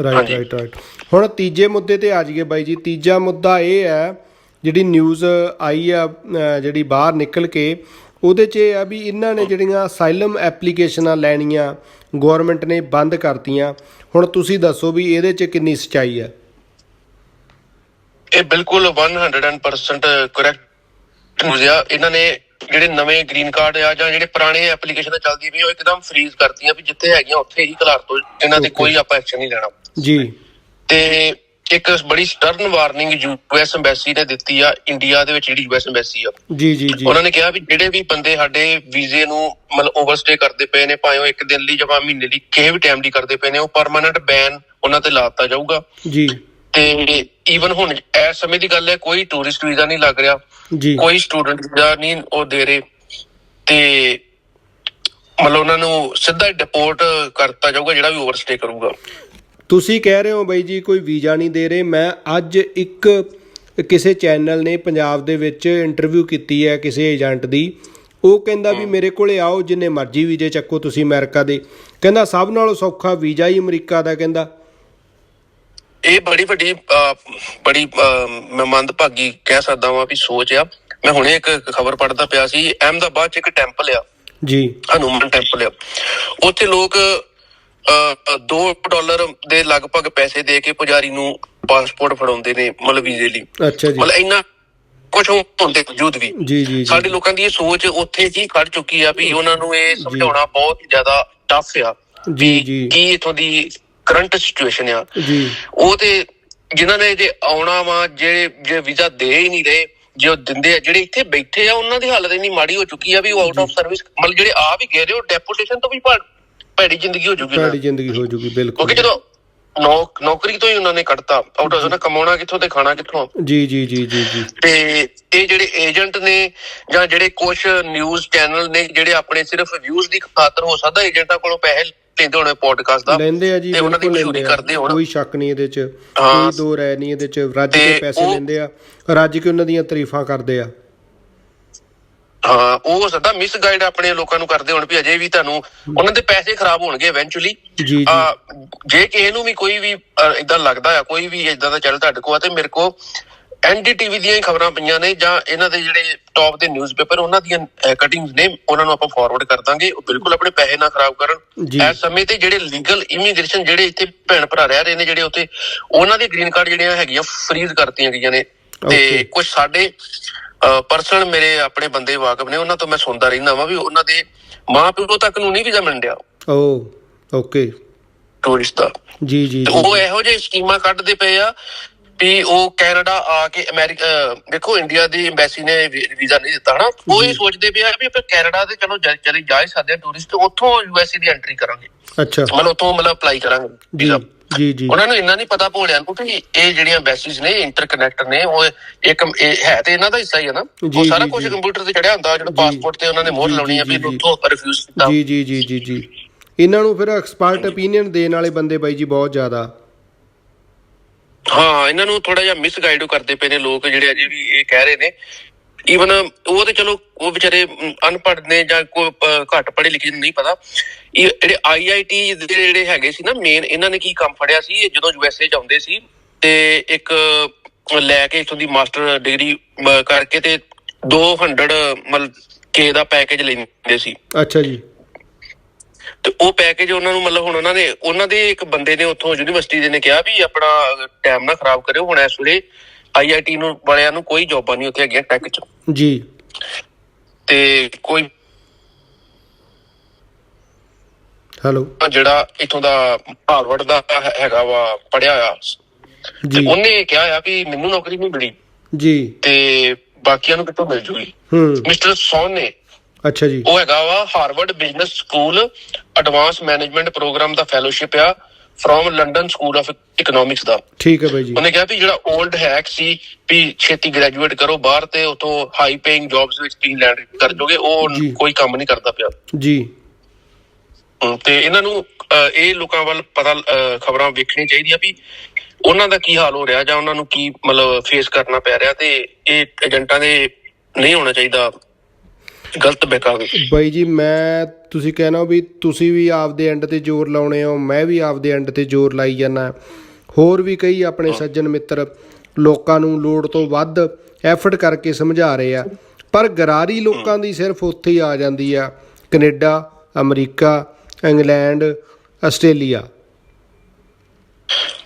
ਰਾਈਟ। ਰਾਈਟ ਰਾਈਟ ਹੁਣ ਤੀਜੇ ਮੁੱਦੇ ਤੇ ਆ ਜਾਈਏ ਬਾਈ ਜੀ ਤੀਜਾ ਮੁੱਦਾ ਇਹ ਹੈ ਜਿਹੜੀ ਨਿਊਜ਼ ਆਈ ਆ ਜਿਹੜੀ ਬਾਹਰ ਨਿਕਲ ਕੇ ਉਹਦੇ 'ਚ ਇਹ ਆ ਵੀ ਇਹਨਾਂ ਨੇ ਜਿਹੜੀਆਂ ਅਸਾਈਲਮ ਐਪਲੀਕੇਸ਼ਨਾਂ ਲੈਣੀਆਂ ਗਵਰਨਮੈਂਟ ਨੇ ਬੰਦ ਕਰਤੀਆਂ ਹੁਣ ਤੁਸੀਂ ਦੱਸੋ ਵੀ ਇਹਦੇ 'ਚ ਕਿੰਨੀ ਸਚਾਈ ਹੈ? ਇਹ ਬਿਲਕੁਲ 100% ਕਰੈਕਟ ਨਿਊਜ਼ ਆ। ਇਹਨਾਂ ਨੇ ਜਿਹੜੇ ਨਵੇਂ ਗ੍ਰੀਨ ਕਾਰਡ ਆ ਜਾਂ ਜਿਹੜੇ ਪੁਰਾਣੇ ਐਪਲੀਕੇਸ਼ਨਾਂ ਚੱਲਦੀਆਂ ਪਈਆਂ ਉਹ ਇੱਕਦਮ ਫ੍ਰੀਜ਼ ਕਰਤੀਆਂ ਵੀ ਜਿੱਥੇ ਹੈਗੀਆਂ ਉੱਥੇ ਹੀ ਖਿਲਾਰ ਤੋਂ ਇਹਨਾਂ ਤੇ. ਕੋਈ ਆਪਾਂ ਐਕਸ਼ਨ ਨਹੀਂ ਲੈਣਾ। ਜੀ। ਤੇ ਇੱਕ ਬੜੀ ਸਟਰਨ ਵਾਰਨਿੰਗ ਯੂਐਸ ਐਮਬੈਸੀ ਨੇ ਦਿੱਤੀ ਆ ਇੰਡੀਆ ਦੇ ਵਿੱਚ ਜਿਹੜੀ ਯੂਐਸ ਐਮਬੈਸੀ ਆ। ਜੀ ਜੀ ਜੀ। ਉਹਨਾਂ ਨੇ ਕਿਹਾ ਵੀ ਜਿਹੜੇ ਵੀ ਬੰਦੇ ਸਾਡੇ ਵੀਜ਼ੇ ਨੂੰ ਮਤਲਬ ਓਵਰਸਟੇ ਕਰਦੇ ਪਏ ਨੇ ਭਾਵੇਂ ਉਹ ਇੱਕ ਦਿਨ ਲਈ ਜਾਂ ਮਹੀਨੇ ਲਈ ਕਿਸੇ ਵੀ ਟਾਈਮ ਲਈ ਕਰਦੇ ਪਏ ਨੇ ਉਹ ਪਰਮਨੈਂਟ ਬੈਨ ਉਹਨਾਂ ਤੇ ਲਾਤਾ ਜਾਊਗਾ। ਜੀ। ਤੇ ਈਵਨ ਹੁਣ ਇਸ ਸਮੇਂ ਦੀ ਗੱਲ ਹੈ ਕੋਈ ਟੂਰਿਸਟ ਵੀਜ਼ਾ ਨਹੀਂ ਲੱਗ ਰਿਹਾ। ਜੀ। ਕੋਈ ਸਟੂਡੈਂਟ ਵੀਜ਼ਾ ਨਹੀਂ ਉਹ ਦੇ ਰਹੇ। ਤੇ ਮਤਲਬ ਉਹਨਾਂ ਨੂੰ ਸਿੱਧਾ ਹੀ ਡਿਪੋਰਟ ਕਰਤਾ ਜਾਊਗਾ ਜਿਹੜਾ ਵੀ ਓਵਰਸਟੇ ਕਰੂਗਾ। ਤੁਸੀਂ ਕਹਿ ਰਹੇ ਹੋ ਬਾਈ ਜੀ ਕੋਈ ਵੀਜ਼ਾ ਨਹੀਂ ਦੇ ਰਹੇ। ਮੈਂ ਅੱਜ ਇੱਕ ਕਿਸੇ ਚੈਨਲ ਨੇ ਪੰਜਾਬ ਦੇ ਵਿੱਚ ਇੰਟਰਵਿਊ ਕੀਤੀ ਹੈ ਕਿਸੇ ਏਜੰਟ ਦੀ। ਉਹ ਕਹਿੰਦਾ ਵੀ ਮੇਰੇ ਕੋਲੇ ਆਓ ਜਿੰਨੇ ਮਰਜ਼ੀ ਵੀਜ਼ੇ ਚੱਕੋ ਤੁਸੀਂ ਅਮਰੀਕਾ ਦੇ। ਕਹਿੰਦਾ ਸਭ ਨਾਲੋਂ ਸੌਖਾ ਵੀਜ਼ਾ ਹੀ ਅਮਰੀਕਾ ਦਾ ਕਹਿੰਦਾ। ਇਹ ਬੜੀ ਵੱਡੀ ਬੜੀ ਮੈਂ ਮੰਦਭਾਗੀ ਕਹਿ ਸਕਦਾ ਵਾਂ ਵੀ ਸੋਚ ਆ। ਮੈਂ ਹੁਣੇ ਇੱਕ ਖਬਰ ਪੜ੍ਹਦਾ ਪਿਆ ਸੀ ਅਹਿਮਦਾਬਾਦ ਚ ਇੱਕ ਟੈਂਪਲ ਆ। ਜੀ। ਹਨੂਮਨ ਟੈਂਪਲ ਆ। ਉੱਥੇ ਲੋਕ 2 ਡਾਲਰ ਦੇ ਲਗਭਗ ਪੈਸੇ ਦੇ ਕੇ ਪੁਜਾਰੀ ਨੂੰ ਪਾਸਪੋਰਟ ਫੜਾਉਂਦੇ ਨੇ ਮਤਲਬ ਵੀਜ਼ੇ ਲਈ। ਅੱਛਾ ਜੀ। ਮਤਲਬ ਇੰਨਾ ਕੁਝ ਹੋਣ ਦੇ ਵੀ। ਜੀ ਜੀ ਸਾਡੇ ਲੋਕਾਂ ਦੀ ਇਹ ਸੋਚ ਉੱਥੇ ਹੀ ਖੜ ਚੁੱਕੀ ਆ ਵੀ ਉਹਨਾਂ ਨੂੰ ਇਹ ਸਮਝਾਉਣਾ ਬਹੁਤ ਜ਼ਿਆਦਾ ਟਫ ਆ ਜੀ, ਜੀ। ਕੀ ਇਥੋਂ ਦੀ ਕਰੰਟ ਸਿਚੁਏਸ਼ਨ ਆ। ਜੀ। ਉਹ ਤੇ ਜਿਨ੍ਹਾਂ ਨੇ ਜੇ ਆਉਣਾ ਵਾ ਜਿਹੜੇ ਜੇ ਵੀਜ਼ਾ ਦੇ ਹੀ ਨਹੀਂ ਰਹੇ ਜੇ ਦਿੰਦੇ ਆ ਜਿਹੜੇ ਇੱਥੇ ਬੈਠੇ ਆ ਉਹਨਾਂ ਦੀ ਹਾਲਤ ਇੰਨੀ ਮਾੜੀ ਹੋ ਚੁੱਕੀ ਆ ਵੀ ਉਹ ਆਊਟ ਆਫ ਸਰਵਿਸ ਮਤਲਬ ਜਿਹੜੇ ਆ ਵੀ ਗਏ ਰਹੇ ਉਹ ਡੈਪੂਟੇਸ਼ਨ ਤੋਂ ਵੀ ਭੈੜੀ ਜ਼ਿੰਦਗੀ ਹੋ ਤੁਹਾਡੀ ਦੀ। ਜ਼ਿੰਦਗੀ ਹੋ ਜੂਗੀ ਬਿਲਕੁਲ। ਕਿਉਂਕਿ ਜਦੋਂ ਨੌਕ ਨੌਕਰੀ ਤੋਂ ਹੀ ਉਹਨਾਂ ਨੇ ਕੱਢਤਾ ਆਊਟ ਆਫ ਕਮਾਉਣਾ ਕਿੱਥੋਂ ਤੇ ਖਾਣਾ ਕਿੱਥੋਂ? ਜੀ ਜੀ ਜੀ ਜੀ ਜੀ। ਤੇ ਇਹ ਜਿਹੜੇ ਏਜੰਟ ਨੇ ਜਾਂ ਜਿਹੜੇ ਕੁਝ ਨਿਊਜ਼ ਚੈਨਲ ਨੇ ਜਿਹੜੇ ਆਪਣੇ ਸਿਰਫ ਵਿਊਜ਼ ਦੀ ਖਾਤਰ ਹੋ ਸਕਦਾ ਏਜੰਟਾਂ ਕੋਲੋਂ ਪੈਸੇ ਲੈਂਦੇ ਹੋਣੇ ਪੋਡਕਾਸਟ ਦਾ ਲੈਂਦੇ ਆ ਜੀ ਤੇ ਉਹਨਾਂ ਦੀ ਮਸ਼ਹੂਰੀ। ਕਰਦੇ ਹੋਣ। ਕੋਈ ਸ਼ੱਕ ਨਹੀਂ ਇਹਦੇ ਚ। ਕੋਈ ਦੋ ਰਾਏ ਨਹੀਂ ਇਹਦੇ ਚ। ਰੱਜ ਕੇ ਪੈਸੇ ਲੈਂਦੇ ਆ। ਰੱਜ ਕੇ ਉਹਨਾਂ ਦੀਆਂ ਤਾਰੀਫਾਂ ਕਰਦੇ ਆ। ਹਾਂ ਉਹ ਹੋ ਸਕਦਾ ਮਿਸ ਗਾਈਡ ਆਪਣੇ ਲੋਕਾਂ ਨੂੰ ਕਰਦੇ ਹੋਣ ਵੀ ਅਜੇ ਵੀ ਤੁਹਾਨੂੰ ਉਹਨਾਂ ਦੇ ਪੈਸੇ ਖਰਾਬ ਹੋਣਗੇ ਇਵੈਂਚੁਅਲੀ ਜੀ ਕਿਸੇ ਨੂੰ ਵੀ ਕੋਈ ਵੀ ਇਦਾਂ ਲੱਗਦਾ ਆ ਕੋਈ ਵੀ ਇਦਾਂ ਦਾ ਚੱਲ ਤੁਹਾਡੇ ਕੋਲ ਆ ਤੇ ਮੇਰੇ ਕੋ ਐਨਡੀਟੀਵੀ ਦੀਆਂ ਹੀ ਖਬਰਾਂ ਪਈਆਂ ਨੇ ਜਾਂ ਇਹਨਾਂ ਦੇ ਜਿਹੜੇ ਟੌਪ ਦੇ ਨਿਊਜ਼ਪੇਪਰ ਉਹਨਾਂ ਦੀਆਂ ਕਟਿੰਗਸ ਨੇ ਉਹਨਾਂ ਨੂੰ ਆਪਾਂ ਫਾਰਵਰਡ ਕਰ ਦਾਂਗੇ। ਉਹ ਬਿਲਕੁਲ ਆਪਣੇ ਪੈਸੇ ਨਾ ਖਰਾਬ ਕਰਨ। ਇਸ ਸਮੇਂ ਤੇ ਜਿਹੜੇ ਲੀਗਲ ਇਮੀਗ੍ਰੇਸ਼ਨ ਜਿਹੜੇ ਇੱਥੇ ਭੈਣ ਭਰਾ ਰਹਿ ਰਹੇ ਨੇ ਜਿਹੜੇ ਉੱਥੇ ਉਹਨਾਂ ਦੇ ਗ੍ਰੀਨ ਕਾਰਡ ਜਿਹੜੀਆਂ ਹੈਗੀਆਂ ਫਰੀਜ਼ ਕਰਤੀਆਂ ਗਈਆਂ ਨੇ। ਤੇ. ਕੁਝ ਸਾਡੇ ਪਰਸਨਲ ਮੇਰੇ ਆਪਣੇ ਬੰਦੇ ਵਾਕਫ ਨੇ ਉਹਨਾਂ ਤੋਂ ਮੈਂ ਸੁਣਦਾ ਰਹਿੰਦਾ ਵਾਂ ਵੀ ਉਹਨਾਂ ਦੇ ਮਾਂ ਪਿਓ ਤੱਕ ਨੂੰ ਨਹੀਂ ਵੀਜ਼ਾ ਮਿਲ ਰਿਹਾ ਓ ਓਕੇ। ਟੂਰਿਸਟ ਦਾ। ਜੀ ਜੀ ਉਹ ਇਹੋ ਜਿਹੇ ਸਕੀਮਾਂ ਕੱਢਦੇ ਪਏ ਆ ਵੀ ਉਹ ਕੈਨੇਡਾ ਆ ਕੇ ਅਮਰੀਕਾ ਦੇਖੋ ਇੰਡੀਆ ਦੀ ਐਮਬੈਸੀ ਨੇ ਵੀਜ਼ਾ ਨਹੀਂ ਦਿੱਤਾ ਹਨਾ? ਉਹ ਇਹ ਸੋਚਦੇ ਪਏ ਆ ਵੀ ਆਪਾਂ ਕੈਨੇਡਾ ਦੇ ਚਲੋ ਚਲੇ ਜਾ ਹੀ ਸਕਦੇ ਟੂਰਿਸਟ ਉੱਥੋਂ ਯੂਐਸਏ ਦੀ ਐਂਟਰੀ ਕਰਾਂਗੇ। ਅੱਛਾ। ਮਤਲਬ ਉੱਥੋਂ ਮਤਲਬ ਅਪਲਾਈ ਕਰਾਂਗੇ ਵੀਜ਼ਾ। ਜੀ ਜੀ। ਉਹਨਾਂ ਨੂੰ ਇੰਨਾ ਨਹੀਂ ਪਤਾ ਭੋਲਿਆਂ ਨੂੰ ਕਿ ਇਹ ਜਿਹੜੀਆਂ ਐਮਬੈਸੀਜ਼ ਨੇ ਇੰਟਰਕਨੈਕਟ ਨੇ ਉਹ ਇੱਕ ਹੈ ਤੇ ਇਹਨਾਂ ਦਾ ਹਿੱਸਾ ਹੀ ਹੈ ਨਾ। ਉਹ ਸਾਰਾ ਕੁਝ। ਕੰਪਿਊਟਰ ਤੇ ਚੜਿਆ ਹੁੰਦਾ ਜਿਹੜਾ। ਪਾਸਪੋਰਟ ਤੇ ਉਹਨਾਂ ਨੇ ਮੋਹਰ ਲਾਉਣੀ ਆ ਵੀ। ਉੱਥੋਂ ਰਿਫਿਊਜ਼ ਕੀਤਾ। ਜੀ ਜੀ ਜੀ ਜੀ ਜੀ। ਇਹਨਾਂ ਨੂੰ ਫਿਰ ਐਕਸਪਰਟ ਓਪੀਨੀਅਨ ਦੇਣ ਵਾਲੇ ਬੰਦੇ ਬਾਈ ਜੀ ਬਹੁਤ ਜ਼ਿਆਦਾ। ਹਾਂ, ਇਹਨਾਂ ਨੂੰ ਥੋੜਾ ਜਿਹਾ ਮਿਸਗਾਈਡ ਕਰਦੇ ਪਏ ਨੇ ਲੋਕ ਜਿਹੜੇ ਅਜੇ ਵੀ ਇਹ ਕਹਿ ਰਹੇ ਨੇ। ਈਵਨ ਉਹ ਤੇ ਚਲੋ, ਉਹ ਵਿਚਾਰੇ ਅਨਪੜ੍ਹ ਨੇ ਜਾਂ ਕੋਈ ਘੱਟ ਪੜ੍ਹੇ ਲਿਖੇ ਨਹੀਂ ਪਤਾ। ਇਹ ਜਿਹੜੇ ਆਈਆਈਟੀ ਦੇ ਜਿਹੜੇ ਹੈਗੇ ਸੀ ਨਾ ਮੇਨ ਇਹਨਾਂ ਨੇ ਕੀ ਕੰਮ ਫੜਿਆ ਸੀ? ਇਹ ਜਦੋਂ ਯੂਐਸਏ ਚ ਆਉਂਦੇ ਸੀ ਤੇ ਇੱਕ ਲੈ ਕੇ ਇਥੋਂ ਦੀ ਮਾਸਟਰ ਡਿਗਰੀ ਕਰਕੇ ਤੇ 200 ਮਤਲਬ ਕੇ ਦਾ ਪੈਕੇਜ ਲੈਂਦੇ ਸੀ। ਅੱਛਾ ਜੀ। ਤੇ ਉਹ ਪੈਕੇਜ ਉਹਨਾਂ ਨੂੰ ਮਤਲਬ ਹੁਣ ਉਹਨਾਂ ਨੇ ਉਹਨਾਂ ਦੇ ਇੱਕ ਬੰਦੇ ਨੇ ਉੱਥੋਂ ਯੂਨੀਵਰਸਿਟੀ ਦੇ ਨੇ ਕਿਹਾ ਵੀ ਆਪਣਾ ਟਾਈਮ ਨਾ ਖਰਾਬ ਕਰਿਓ ਹੁਣ ਇਸ ਵੇਲੇ ਆਈਆਈਟੀ ਨੂੰ ਵਾਲਿਆਂ ਨੂੰ ਕੋਈ ਜੌਬਾਂ ਨਹੀਂ ਉੱਥੇ ਹੈਗੀਆਂ ਟੈਕ 'ਚ। ਜੀ। ਤੇ ਕੋਈ ਹੈਲੋ। ਜਿਹੜਾ ਇਥੋਂ ਦਾ ਹਾਰਵਰਡ ਦਾ ਹੈਗਾ ਵਾ ਪੜਿਆ ਆ। ਜੀ। ਉਹਨੇ ਕਿਹਾ ਆ ਵੀ ਮੈਨੂੰ ਨੌਕਰੀ ਨਹੀਂ ਮਿਲੀ। ਜੀ। ਤੇ ਬਾਕੀਆਂ ਨੂੰ ਕਿੱਥੋਂ ਮਿਲ ਜੂਗੀ? ਹੂੰ। ਮਿਸਟਰ ਸੌਨ ਨੇ ਅੱਛਾ ਜੀ। ਉਹ ਹੈਗਾ ਵਾ Harvard Business School advance management programme ਦਾ ਫੈਲੋਸ਼ਿਪ ਆ from London School of Economics ਦਾ। ਠੀਕ ਹੈ ਬਾਈ ਜੀ। ਉਹਨੇ ਕਿਹਾ ਵੀ ਜਿਹੜਾ 올ਡ ਹੈਕ ਸੀ ਵੀ ਛੇਤੀ ਗ੍ਰੈਜੂਏਟ ਕਰੋ ਬਾਹਰ ਤੇ ਉਤੋਂ ਹਾਈ ਪੇਇੰਗ ਜੌਬਸ ਵਿੱਚ ਤੁਸੀਂ ਲੈਂਡ ਕਰ ਜੋਗੇ ਉਹ। ਕੋਈ ਕੰਮ ਨਹੀਂ ਕਰਦਾ ਪਿਆ। ਜੀ। ਤੇ ਇਹਨਾਂ ਨੂੰ ਇਹ ਲੋਕਾਂ ਵੱਲ ਪਤਾ ਖਬਰਾਂ ਵੇਖਣੀ ਚਾਹੀਦੀਆਂ ਵੀ ਉਹਨਾਂ ਦਾ ਕੀ ਹਾਲ ਹੋ ਰਿਹਾ ਜਾਂ ਉਹਨਾਂ ਨੂੰ ਕੀ ਮਤਲਬ ਫੇਸ ਕਰਨਾ ਪੈ ਰਿਹਾ ਤੇ ਇਹ ਏਜੰਟਾਂ ਦੇ ਨਹੀਂ ਹੋਣਾ ਚਾਹੀਦਾ। ਗਲਤ ਬੇਕਾਵੇ ਬਾਈ ਜੀ ਮੈਂ ਤੁਸੀਂ ਕਹਿਣਾ ਵੀ ਤੁਸੀਂ ਵੀ ਆਪਦੇ ਐਂਡ ਤੇ ਜ਼ੋਰ ਲਾਉਣੇ ਹੋ ਮੈਂ ਵੀ ਆਪਦੇ ਐਂਡ ਤੇ ਜ਼ੋਰ ਲਾਈ ਜਾਂਦਾ। ਹੋਰ ਵੀ ਕਈ ਆਪਣੇ ਸੱਜਣ ਮਿੱਤਰ ਲੋਕਾਂ ਨੂੰ ਲੋੜ ਤੋਂ ਵੱਧ ਐਫਰਟ ਕਰਕੇ ਸਮਝਾ ਰਹੇ ਆ। ਪਰ ਗਰਾਰੀ ਲੋਕਾਂ ਦੀ ਸਿਰਫ ਉੱਥੇ ਹੀ ਆ ਜਾਂਦੀ ਆ Canada America England Australia.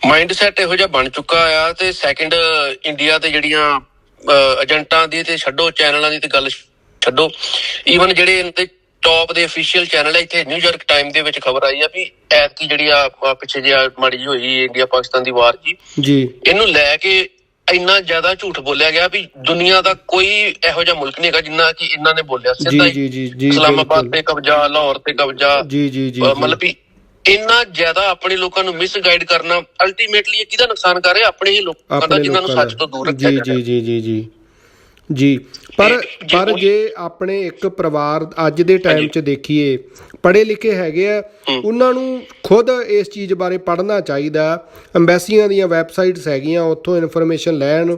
Mindset ਇਹੋ ਜਿਹਾ ਬਣ ਚੁੱਕਾ ਆ ਤੇ ਸੈਕਿੰਡ ਇੰਡੀਆ ਤੇ ਜਿਹੜੀਆਂ ਏਜੰਟਾਂ ਦੀ ਤੇ ਛੱਡੋ ਚੈਨਲਾਂ ਦੀ ਤੇ ਗੱਲ ਛੱਡੋ। ਈਵਨ ਜਿਹੜੇ ਇਹਨਾਂ ਦੇ ਟੌਪ ਦੇ ਅਫੀਸ਼ੀਅਲ ਚੈਨਲ ਹੈ ਇੱਥੇ ਨਿਊਯਾਰਕ ਟਾਈਮ ਦੇ ਵਿੱਚ ਖਬਰ ਆਈ ਆ ਵੀ ਐਤਕੀ ਜਿਹੜੀ ਆ ਪਿੱਛੇ ਜਿਹਾ ਮਾੜੀ ਹੋਈ ਇੰਡੀਆ ਪਾਕਿਸਤਾਨ ਦੀ ਵਾਰ ਜੀ। ਜੀ। ਇਹਨੂੰ ਲੈ ਕੇ ਇੰਨਾ ਜ਼ਿਆਦਾ ਝੂਠ ਬੋਲਿਆ ਗਿਆ ਵੀ ਦੁਨੀਆ ਦਾ ਕੋਈ ਇਹੋ ਜਿਹਾ ਮੁਲਕ ਨਹੀਂ ਹੈਗਾ ਜਿੰਨਾ ਕਿ ਇਹਨਾਂ ਨੇ ਬੋਲਿਆ ਸਿੱਧਾ ਜੀ ਹੀ। ਜੀ ਜੀ ਇਸਲਾਮਾਬਾਦ। ਤੇ ਕਬਜ਼ਾ ਲਾਹੌਰ ਤੇ ਕਬਜ਼ਾ। ਜੀ ਜੀ ਜੀ। ਮਤਲਬ ਵੀ ਇੰਨਾ ਜ਼ਿਆਦਾ ਆਪਣੇ ਲੋਕਾਂ ਨੂੰ ਮਿਸਗਾਈਡ ਕਰਨਾ ਅਲਟੀਮੇਟਲੀ ਇਹ ਕਿਹਦਾ ਨੁਕਸਾਨ ਕਰ ਰਿਹਾ? ਆਪਣੇ ਹੀ ਲੋਕਾਂ ਦਾ ਜਿਨ੍ਹਾਂ ਨੂੰ ਸੱਚ ਤੋਂ ਦੂਰ। ਰੱਖਿਆ ਜੀ ਜਾ ਰਿਹਾ। ਜੀ ਜੀ ਜੀ ਜੀ। ਜੀ ਪਰ ਪਰ ਜੇ ਆਪਣੇ ਇੱਕ ਪਰਿਵਾਰ ਅੱਜ ਦੇ ਟਾਈਮ 'ਚ ਦੇਖੀਏ ਪੜ੍ਹੇ ਲਿਖੇ ਹੈਗੇ ਆ ਉਹਨਾਂ ਨੂੰ ਖੁਦ ਇਸ ਚੀਜ਼ ਬਾਰੇ ਪੜ੍ਹਨਾ ਚਾਹੀਦਾ। ਅੰਬੈਸੀਆਂ ਦੀਆਂ ਵੈਬਸਾਈਟਸ ਹੈਗੀਆਂ ਉੱਥੋਂ ਇਨਫੋਰਮੇਸ਼ਨ ਲੈਣ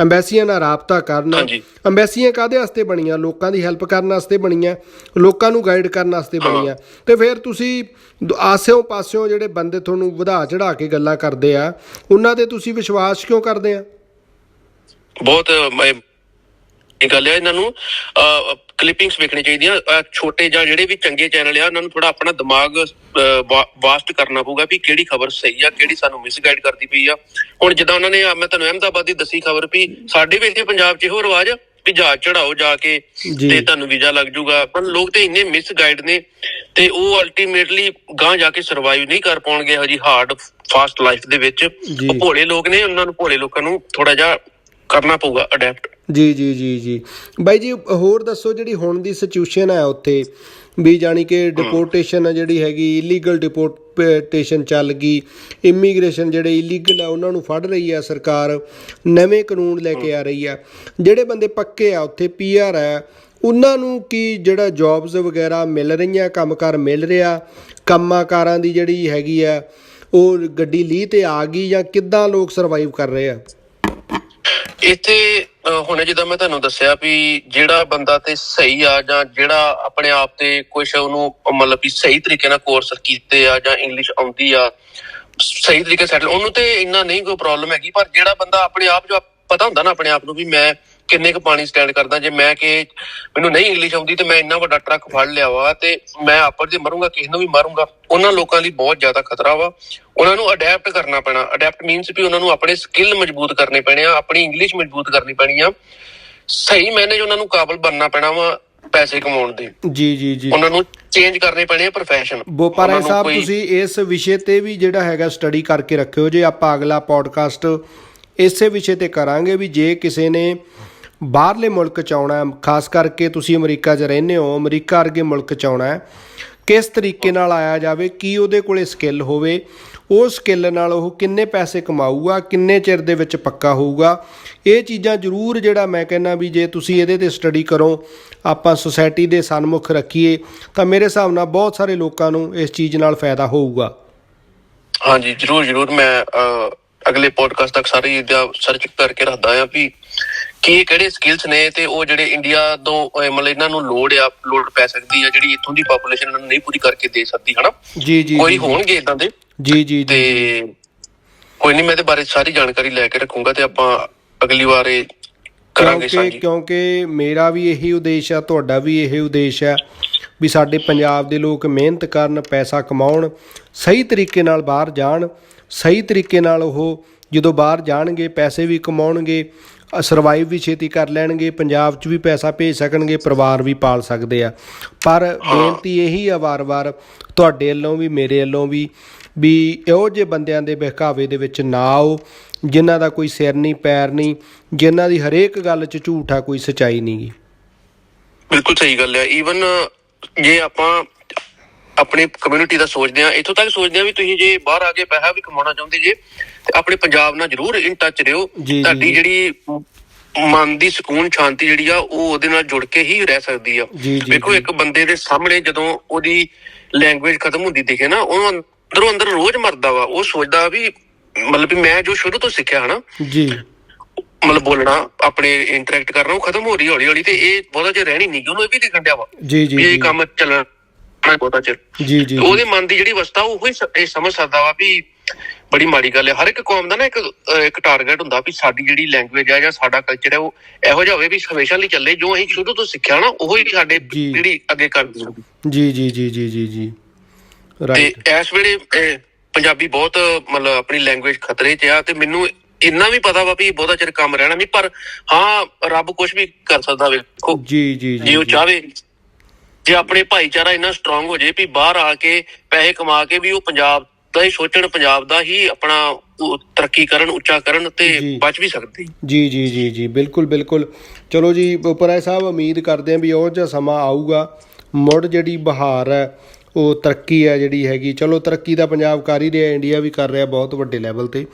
ਅੰਬੈਸੀਆਂ ਨਾਲ ਰਾਬਤਾ ਕਰਨ। ਹਾਂਜੀ। ਅੰਬੈਸੀਆਂ ਕਾਦੇ ਵਾਸਤੇ ਬਣੀਆਂ? ਲੋਕਾਂ ਦੀ ਹੈਲਪ ਕਰਨ ਵਾਸਤੇ ਬਣੀਆਂ ਲੋਕਾਂ ਨੂੰ ਗਾਈਡ ਕਰਨ ਵਾਸਤੇ ਬਣੀਆਂ। ਤੇ ਫਿਰ ਤੁਸੀਂ ਆਸਿਓਂ ਪਾਸਿਓਂ ਜਿਹੜੇ ਬੰਦੇ ਤੁਹਾਨੂੰ ਵਧਾ ਚੜਾ ਕੇ ਗੱਲਾਂ ਕਰਦੇ ਆ ਉਹਨਾਂ ਤੇ ਤੁਸੀਂ ਵਿਸ਼ਵਾਸ ਕਿਉਂ ਕਰਦੇ ਆ? ਬਹੁਤ ਮੈਂ ਇਹ ਗੱਲ ਹੈ ਇਹਨਾਂ ਨੂੰ ਕਲਿੱਪਿੰਗਸ ਵੇਖਣੀ ਚਾਹੀਦੀਆਂ ਛੋਟੇ ਜਾਂ ਜਿਹੜੇ ਵੀ ਚੰਗੇ ਚੈਨਲ ਆ ਉਹਨਾਂ ਨੂੰ ਥੋੜਾ ਆਪਣਾ ਦਿਮਾਗ ਵਾਸਟ ਕਰਨਾ ਪਊਗਾ ਵੀ ਕਿਹੜੀ ਖਬਰ ਸਹੀ ਆ ਕਿਹੜੀ ਸਾਨੂੰ ਮਿਸਗਾਈਡ ਕਰਦੀ ਪਈ ਆ ਹੁਣ ਜਿੱਦਾਂ ਉਹਨਾਂ ਨੇ ਮੈਂ ਤੁਹਾਨੂੰ ਅਹਿਮਦਾਬਾਦ ਦੀ ਦੱਸੀ ਖਬਰ ਵੀ ਸਾਡੇ ਵੀ ਇੱਥੇ ਪੰਜਾਬ 'ਚ ਇਹੋ ਰਿਵਾਜ ਵੀ ਜਹਾਜ਼ ਚੜਾਓ ਜਾ ਕੇ ਜੀ। ਤੇ ਤੁਹਾਨੂੰ ਵੀਜ਼ਾ ਲੱਗ ਜਾਊਗਾ ਪਰ ਲੋਕ ਤੇ ਇੰਨੇ ਮਿਸਗਾਈਡ ਨੇ ਤੇ ਉਹ ਅਲਟੀਮੇਟਲੀ ਗਾਂ ਜਾ ਕੇ ਸਰਵਾਈਵ ਨਹੀਂ ਕਰ ਪਾਉਣਗੇ ਹਜੀ ਹਾਰਡ ਫਾਸਟ ਲਾਈਫ ਦੇ ਵਿੱਚ ਜੀ। ਉਹ ਭੋਲੇ ਲੋਕ ਨੇ ਉਹਨਾਂ ਨੂੰ ਭੋਲੇ ਲੋਕਾਂ ਨੂੰ ਥੋੜਾ ਜਿਹਾ ਕਰਨਾ ਪਊਗਾ ਅਡੈਪਟ ਜੀ ਜੀ ਜੀ ਜੀ। ਬਾਈ ਜੀ, ਹੋਰ ਦੱਸੋ ਜਿਹੜੀ ਹੁਣ ਦੀ ਸਿਚੁਏਸ਼ਨ ਹੈ ਉੱਥੇ? ਵੀ ਜਾਣੀ ਕਿ ਡਿਪੋਰਟੇਸ਼ਨ ਆ ਜਿਹੜੀ ਹੈਗੀ ਇਲੀਗਲ ਡਿਪੋਰਟੇਸ਼ਨ ਚੱਲ ਗਈ ਇਮੀਗ੍ਰੇਸ਼ਨ ਜਿਹੜੇ ਇਲੀਗਲ ਆ, ਉਹਨਾਂ ਨੂੰ ਫੜ ਰਹੀ ਆ ਸਰਕਾਰ, ਨਵੇਂ ਕਾਨੂੰਨ ਲੈ ਕੇ ਆ ਰਹੀ ਆ। ਜਿਹੜੇ ਬੰਦੇ ਪੱਕੇ ਆ ਉੱਥੇ ਪੀਆਰ ਆ, ਉਹਨਾਂ ਨੂੰ ਕੀ ਜਿਹੜਾ ਜੌਬਸ ਵਗੈਰਾ ਮਿਲ ਰਹੀਆਂ, ਕੰਮਕਾਰ ਮਿਲ ਰਿਹਾ? ਕੰਮਾਂ ਕਾਰਾਂ ਦੀ ਜਿਹੜੀ ਹੈਗੀ ਆ, ਉਹ ਗੱਡੀ ਲੀਹ ਤੇ ਆ ਗਈ ਜਾਂ ਕਿੱਦਾਂ ਲੋਕ ਸਰਵਾਈਵ ਕਰ ਰਹੇ ਆ? ਇੱਥੇ ਹੁਣ ਜਿੱਦਾਂ ਮੈਂ ਤੁਹਾਨੂੰ ਦੱਸਿਆ ਵੀ ਜਿਹੜਾ ਬੰਦਾ ਤੇ ਸਹੀ ਆ ਜਾਂ ਜਿਹੜਾ ਆਪਣੇ ਆਪ ਤੇ ਕੁਝ ਉਹਨੂੰ ਮਤਲਬ ਵੀ ਸਹੀ ਤਰੀਕੇ ਨਾਲ ਕੋਰਸ ਕੀਤੇ ਆ ਜਾਂ ਇੰਗਲਿਸ਼ ਆਉਂਦੀ ਆ, ਸਹੀ ਤਰੀਕੇ ਸੈਟਲ ਉਹਨੂੰ ਤੇ ਇੰਨਾ ਨਹੀਂ ਕੋਈ ਪ੍ਰੋਬਲਮ ਹੈਗੀ, ਪਰ ਜਿਹੜਾ ਬੰਦਾ ਆਪਣੇ ਆਪ ਜੋ ਪਤਾ ਹੁੰਦਾ ਨਾ ਆਪਣੇ ਆਪ ਨੂੰ ਵੀ ਮੈਂ ਕਿੰਨੇ ਕੁ ਪਾਣੀ ਸਟੈਂਡ ਕਰਦਾ ਜੇ ਮੈਂ ਕਿ ਮੈਨੂੰ ਨਹੀਂ ਇੰਗਲਿਸ਼ ਆਉਂਦੀ ਤੇ ਮੈਂ ਇੰਨਾ ਵੱਡਾ ਟਰੱਕ ਫੜ ਲਿਆ ਵਾ ਤੇ ਮੈਂ ਆਪਰ ਜੇ ਮਰੂੰਗਾ ਕਿਸੇ ਨੂੰ ਵੀ ਮਾਰੂੰਗਾ। ਉਹਨਾਂ ਲੋਕਾਂ ਲਈ ਬਹੁਤ ਜ਼ਿਆਦਾ ਖਤਰਾ ਵਾ। ਉਹਨਾਂ ਨੂੰ ਅਡੈਪਟ ਕਰਨਾ ਪੈਣਾ। ਅਡੈਪਟ ਮੀਨਸ ਵੀ ਉਹਨਾਂ ਨੂੰ ਆਪਣੇ ਸਕਿੱਲ ਮਜ਼ਬੂਤ ਕਰਨੇ ਪੈਣੇ ਆ ਆਪਣੀ ਇੰਗਲਿਸ਼ ਮਜ਼ਬੂਤ ਕਰਨੀ ਪੈਣੀ ਆ। ਸਹੀ ਮੈਨੇਜ ਉਹਨਾਂ ਨੂੰ ਕਾਬਲ ਬਣਨਾ ਪੈਣਾ ਵਾ ਪੈਸੇ ਕਮਾਉਣ ਦੇ। ਜੀ ਜੀ ਜੀ। ਉਹਨਾਂ ਨੂੰ ਚੇਂਜ ਕਰਨੇ ਪੈਣੇ ਆ profession ਬੋਪਾਰਾ ਸਾਹਿਬ ਤੁਸੀਂ ਇਸ ਵਿਸ਼ੇ ਤੇ ਵੀ ਜਿਹੜਾ ਹੈਗਾ ਸਟੱਡੀ ਕਰਕੇ ਰੱਖਿਓ। ਜੇ ਆਪਾਂ ਅਗਲਾ ਪੋਡਕਾਸਟ ਇਸੇ ਵਿਸ਼ੇ ਤੇ ਕਰਾਂਗੇ ਵੀ ਜੇ ਕਿਸੇ ਨੇ ਬਾਹਰਲੇ ਮੁਲਕ ਚ ਆਉਣਾ ਖਾਸ ਕਰਕੇ ਤੁਸੀਂ ਅਮਰੀਕਾ 'ਚ ਰਹਿੰਦੇ ਹੋ, ਅਮਰੀਕਾ ਵਰਗੇ ਮੁਲਕ ਚ ਆਉਣਾ ਕਿਸ ਤਰੀਕੇ ਨਾਲ ਆਇਆ ਜਾਵੇ, ਕੀ ਉਹਦੇ ਕੋਲੇ ਸਕਿੱਲ ਹੋਵੇ, ਉਹ ਸਕਿੱਲ ਨਾਲ ਉਹ ਕਿੰਨੇ ਪੈਸੇ ਕਮਾਊਗਾ, ਕਿੰਨੇ ਚਿਰ ਦੇ ਵਿੱਚ ਪੱਕਾ ਹੋਊਗਾ, ਇਹ ਚੀਜ਼ਾਂ ਜ਼ਰੂਰ ਜਿਹੜਾ ਮੈਂ ਕਹਿੰਦਾ ਵੀ ਜੇ ਤੁਸੀਂ ਇਹਦੇ ਤੇ ਸਟੱਡੀ ਕਰੋ, ਆਪਾਂ ਸੁਸਾਇਟੀ ਦੇ ਸਨਮੁਖ ਰੱਖੀਏ, ਤਾਂ ਮੇਰੇ ਹਿਸਾਬ ਨਾਲ ਬਹੁਤ ਸਾਰੇ ਲੋਕਾਂ ਨੂੰ ਇਸ ਚੀਜ਼ ਨਾਲ ਫਾਇਦਾ ਹੋਊਗਾ। ਹਾਂਜੀ, ਜਰੂਰ ਜਰੂਰ। ਮੈਂ ਅਗਲੇ ਪੋਡਕਾਸਟ ਤੱਕ ਸਾਰੀ ਇਹਦਾ ਸਰਚ ਕਰਕੇ ਰੱਖਦਾ ਆ ਵੀ ਕੀ ਕਿਹੜੇ ਸਕਿੱਲਸ ਨੇ ਤੇ ਉਹ ਜਿਹੜੇ ਇੰਡੀਆ ਤੋਂ ਅਹ, ਮਤਲਬ ਇਹਨਾਂ ਨੂੰ ਲੋੜ ਆ ਲੋੜ ਪੈ ਸਕਦੀ ਆ ਜਿਹੜੀ ਇੱਥੋਂ ਦੀ ਪਾਪੂਲੇਸ਼ਨ ਇਹਨਾਂ ਨੂੰ ਨਹੀਂ ਪੂਰੀ ਕਰਕੇ ਦੇ ਸਕਦੀ ਹਨਾ? ਜੀ ਜੀ ਕੋਈ ਹੋਣਗੇ ਇਦਾਂ ਦੇ? ਜੀ ਜੀ ਤੇ ਕੋਈ ਨਹੀਂ ਮੈਂ ਇਹਦੇ ਬਾਰੇ ਸਾਰੀ ਜਾਣਕਾਰੀ ਲੈ ਕੇ ਰੱਖੂੰਗਾ ਤੇ ਆਪਾਂ ਅਗਲੀ ਵਾਰ ਇਹ ਕਰਾਂਗੇ ਕਿਉਂਕਿ ਸਾਂਝੀ। ਕਿਉਂਕਿ ਮੇਰਾ ਵੀ ਇਹੀ ਉਦੇਸ਼ ਆ ਤੁਹਾਡਾ ਵੀ ਇਹੀ ਉਦੇਸ਼ ਆ ਵੀ ਸਾਡੇ ਪੰਜਾਬ ਦੇ ਲੋਕ ਮਿਹਨਤ ਕਰਨ ਪੈਸਾ ਕਮਾਉਣ ਸਹੀ ਤਰੀਕੇ ਨਾਲ ਬਾਹਰ ਜਾਣ ਸਹੀ ਤਰੀਕੇ ਨਾਲ ਉਹ ਜਦੋਂ ਬਾਹਰ ਜਾਣਗੇ ਪੈਸੇ ਵੀ ਕਮਾਉਣਗੇ ਸਰਵਾਈਵ ਵੀ ਛੇਤੀ ਕਰ ਲੈਣਗੇ ਪੰਜਾਬ 'ਚ ਵੀ ਪੈਸਾ ਭੇਜ ਸਕਣਗੇ ਪਰਿਵਾਰ ਵੀ ਪਾਲ ਸਕਦੇ ਆ। ਪਰ ਬੇਨਤੀ ਇਹੀ ਆ ਵਾਰ-ਵਾਰ ਤੁਹਾਡੇ ਵੱਲੋਂ ਵੀ ਮੇਰੇ ਵੱਲੋਂ ਵੀ ਵੀ ਇਹੋ ਜਿਹੇ ਬੰਦਿਆਂ ਦੇ ਬਹਿਕਾਵੇ ਦੇ ਵਿੱਚ ਨਾ ਆਓ ਜਿਨ੍ਹਾਂ ਦਾ ਕੋਈ ਸਿਰ ਨਹੀਂ ਪੈਰ ਨਹੀਂ ਜਿਨ੍ਹਾਂ ਦੀ ਹਰੇਕ ਗੱਲ 'ਚ ਝੂਠ ਆ ਕੋਈ ਸਚਾਈ ਨਹੀਂ ਗੀ। ਬਿਲਕੁਲ ਸਹੀ ਗੱਲ ਹੈ ਈਵਨ ਜੇ ਆਪਾਂ ਆਪਣੀ ਕਮਿਊਨਿਟੀ ਦਾ ਸੋਚਦੇ ਆ ਇੱਥੋਂ ਤੱਕ ਸੋਚਦੇ ਆ ਵੀ ਤੁਸੀਂ ਜੇ ਬਾਹਰ ਆ ਕੇ ਪੈਸਾ ਵੀ ਕਮਾਉਣਾ ਚਾਹੁੰਦੇ ਜੇ ਤੇ ਆਪਣੇ ਪੰਜਾਬ ਨਾਲ ਜ਼ਰੂਰ ਇਨ ਟੱਚ ਰਹੋ। ਜੀ, ਜੀ, ਤੁਹਾਡੀ ਜੀ। ਜਿਹੜੀ ਮਨ ਦੀ ਸਕੂਨ ਸ਼ਾਂਤੀ ਜਿਹੜੀ ਆ ਉਹ ਉਹਦੇ ਨਾਲ ਜੁੜ ਕੇ ਹੀ ਰਹਿ ਸਕਦੀ ਆ। ਜੀ, ਜੀ, ਵੇਖੋ ਜੀ। ਇੱਕ ਬੰਦੇ ਦੇ ਸਾਹਮਣੇ ਜਦੋਂ ਉਹਦੀ ਲੈਂਗੁਏਜ ਖਤਮ ਹੁੰਦੀ ਦਿਖੇ ਨਾ ਉਹ ਅੰਦਰੋਂ ਅੰਦਰ ਰੋਜ਼ ਮਰਦਾ ਵਾ। ਉਹ ਸੋਚਦਾ ਵੀ ਮਤਲਬ ਵੀ ਮੈਂ ਜੋ ਸ਼ੁਰੂ ਤੋਂ ਸਿੱਖਿਆ ਹਨਾ ਜੀ। ਮਤਲਬ ਬੋਲਣਾ ਆਪਣੇ ਇੰਟਰੈਕਟ ਕਰਨਾ ਉਹ ਖਤਮ ਹੋ ਰਹੀ ਹੌਲੀ ਹੌਲੀ ਤੇ ਇਹ ਬਹੁਤਾ ਚਿਰ ਰਹਿਣੀ ਨਹੀਂ ਉਹਨੂੰ ਇਹ ਵੀ ਦਿਖਣ ਡਿਆ ਵਾ ਜੀ ਜੀ ਇਹ ਜੀ। ਕੰਮ ਚੱਲਣਾ ਬਹੁਤਾ ਚਿਰ। ਜੀ ਜੀ ਉਹਦੇ ਮਨ ਦੀ ਜਿਹੜੀ ਅਵਸਥਾ ਉਹ ਹੀ ਸ- ਇਹ ਸਮਝ ਸਕਦਾ ਵਾ ਵੀ ਬੜੀ ਮਾੜੀ ਗੱਲ ਹੈ। ਹਰ ਇੱਕ ਕੌਮ ਦਾ ਨਾ ਇੱਕ ਅਹ, ਇੱਕ ਟਾਰਗੇਟ ਹੁੰਦਾ ਵੀ ਸਾਡੀ ਜਿਹੜੀ ਲੈਂਗੁਏਜ ਹੈ ਜਾਂ ਸਾਡਾ ਕਲਚਰ ਹੈ ਉਹ ਇਹੋ ਜਿਹਾ ਹੋਵੇ ਵੀ ਹਮੇਸ਼ਾ ਲਈ ਚੱਲੇ। ਜੋ ਅਸੀਂ ਸ਼ੁਰੂ ਤੋਂ ਸਿੱਖਿਆ ਨਾ ਉਹ ਹੀ ਸਾਡੇ ਜੀ। ਜਿਹੜੀ ਅੱਗੇ ਕਰਦੀ ਹੋਵੇ ਜੀ ਜੀ ਜੀ ਜੀ ਜੀ ਜੀ। ਤੇ ਰਾਈਟ ਇਸ ਵੇਲੇ ਅਹ, ਪੰਜਾਬੀ ਬਹੁਤ ਮਤਲਬ ਆਪਣੀ ਲੈਂਗੁਏਜ ਖਤਰੇ 'ਚ ਆ ਤੇ ਮੈਨੂੰ ਇੰਨਾ ਵੀ ਪਤਾ ਵਾ ਵੀ ਬਹੁਤਾ ਚਿਰ ਕੰਮ ਰਹਿਣਾ ਨਹੀਂ ਪਰ ਹਾਂ ਰੱਬ ਕੁਝ ਵੀ ਕਰ ਸਕਦਾ ਵੇਖੋ। ਜੀ ਜੀ ਜੇ ਉਹ ਜੀ। ਚਾਵੇ ਜੇ ਆਪਣੇ ਭਾਈਚਾਰਾ ਇੰਨਾ ਸਟਰੋਂਗ ਹੋ ਜੇ ਵੀ ਬਾਹਰ ਆ ਕੇ ਪੈਸੇ ਕਮਾ ਕੇ ਵੀ ਉਹ ਪੰਜਾਬ ਦਾ ਹੀ ਸੋਚਣ ਪੰਜਾਬ ਦਾ ਹੀ ਆਪਣਾ ਤਰੱਕੀ ਕਰਨ ਉੱਚਾ ਕਰਨ ਤੇ। ਬਚ ਵੀ ਸਕਦੇ। ਜੀ ਜੀ ਜੀ ਜੀ ਬਿਲਕੁਲ ਬਿਲਕੁਲ। ਚਲੋ ਜੀ ਉਪਰਾਏ ਸਾਹਿਬ ਉਮੀਦ ਕਰਦੇ ਹਾਂ ਵੀ ਉਹ ਜਿਹਾ ਸਮਾਂ ਆਊਗਾ। ਮੁੜ ਜਿਹੜੀ ਬਹਾਰ ਹੈ ਉਹ ਤਰੱਕੀ ਹੈ ਜਿਹੜੀ ਹੈਗੀ। ਚਲੋ ਤਰੱਕੀ ਦਾ ਪੰਜਾਬ ਕਰ ਹੀ ਰਿਹਾ ਇੰਡੀਆ ਵੀ ਕਰ ਰਿਹਾ ਬਹੁਤ ਵੱਡੇ ਲੈਵਲ ਤੇ।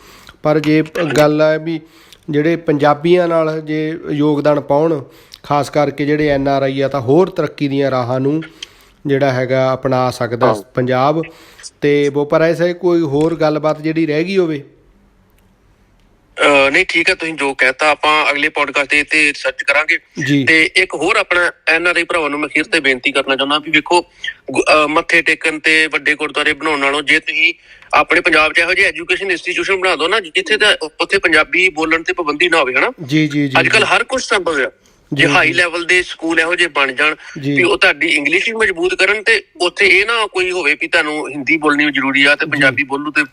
ਪਰ ਜੇ ਗੱਲ ਹੈ ਵੀ ਜਿਹੜੇ ਪੰਜਾਬੀਆਂ ਨਾਲ ਜੇ ਯੋਗਦਾਨ ਪਾਉਣ ਖਾਸ ਕਰਕੇ ਜਿਹੜੇ ਐਨ ਆਰ ਆਈ ਆ ਤਾਂ ਹੋਰ ਤਰੱਕੀ ਦੀਆਂ ਰਾਹਾਂ ਨੂੰ ਜਿਹੜਾ ਹੈਗਾ ਅਪਣਾ ਸਕਦਾ ਪੰਜਾਬ। ਤੇ ਬੋਪਰ ਐਸਾ ਕੋਈ ਹੋਰ ਗੱਲਬਾਤ ਜਿਹੜੀ ਰਹਿ ਗਈ ਹੋਵੇ? ਨਹੀਂ ਠੀਕ ਹੈ ਤੁਸੀਂ ਜੋ ਕਹਿਤਾ ਆਪਾਂ ਅਗਲੇ ਪੋਡਕਾਸਟ ਤੇ ਤੇ ਰਿਸਰਚ ਕਰਾਂਗੇ। ਤੇ ਇੱਕ ਹੋਰ ਆਪਣਾ ਐਨਆਰਆਈ ਭਰਾਵਾਂ ਨੂੰ ਮੈਂ ਅਖੀਰ ਤੇ ਬੇਨਤੀ ਕਰਨਾ ਚਾਹੁੰਦਾ ਵੀ ਵੇਖੋ ਮੱਥੇ ਟੇਕਣ ਤੇ ਵੱਡੇ ਗੁਰਦੁਆਰੇ ਬਣਾਉਣ ਨਾਲੋਂ ਜੇ ਤੁਸੀਂ ਆਪਣੇ ਪੰਜਾਬ 'ਚ ਇਹੋ ਜਿਹੇ ਐਜੂਕੇਸ਼ਨ ਇੰਸਟੀਟਿਊਸ਼ਨ ਬਣਾ ਦਿਓ ਨਾ ਜਿੱਥੇ ਤਾਂ ਉੱਥੇ ਪੰਜਾਬੀ ਬੋਲਣ ਤੇ ਪਾਬੰਦੀ ਨਾ ਹੋਵੇ ਹਨਾ? ਜੀ ਜੀ ਜੀ ਅੱਜ ਕੱਲ ਹਰ ਕੁਝ ਸੰਭਵ ਆ। ਜੀ, ਜੇ ਜੀ। ਹਾਈ ਲੈਵਲ ਦੇ ਸਕੂਲ ਇਹੋ ਜਿਹੇ ਬਣ ਜਾਣ ਜੀ। ਵੀ ਉਹ ਤੁਹਾਡੀ ਇੰਗਲਿਸ਼ ਵੀ ਮਜ਼ਬੂਤ ਕਰਨ ਤੇ ਉੱਥੇ ਇਹ ਨਾ ਕੋਈ ਹੋਵੇ ਵੀ ਤੁਹਾਨੂੰ ਹਿੰਦੀ ਬੋਲਣੀ ਜ਼ਰੂਰੀ ਆ ਤੇ ਪੰਜਾਬੀ ਬੋਲੂ ਤੇ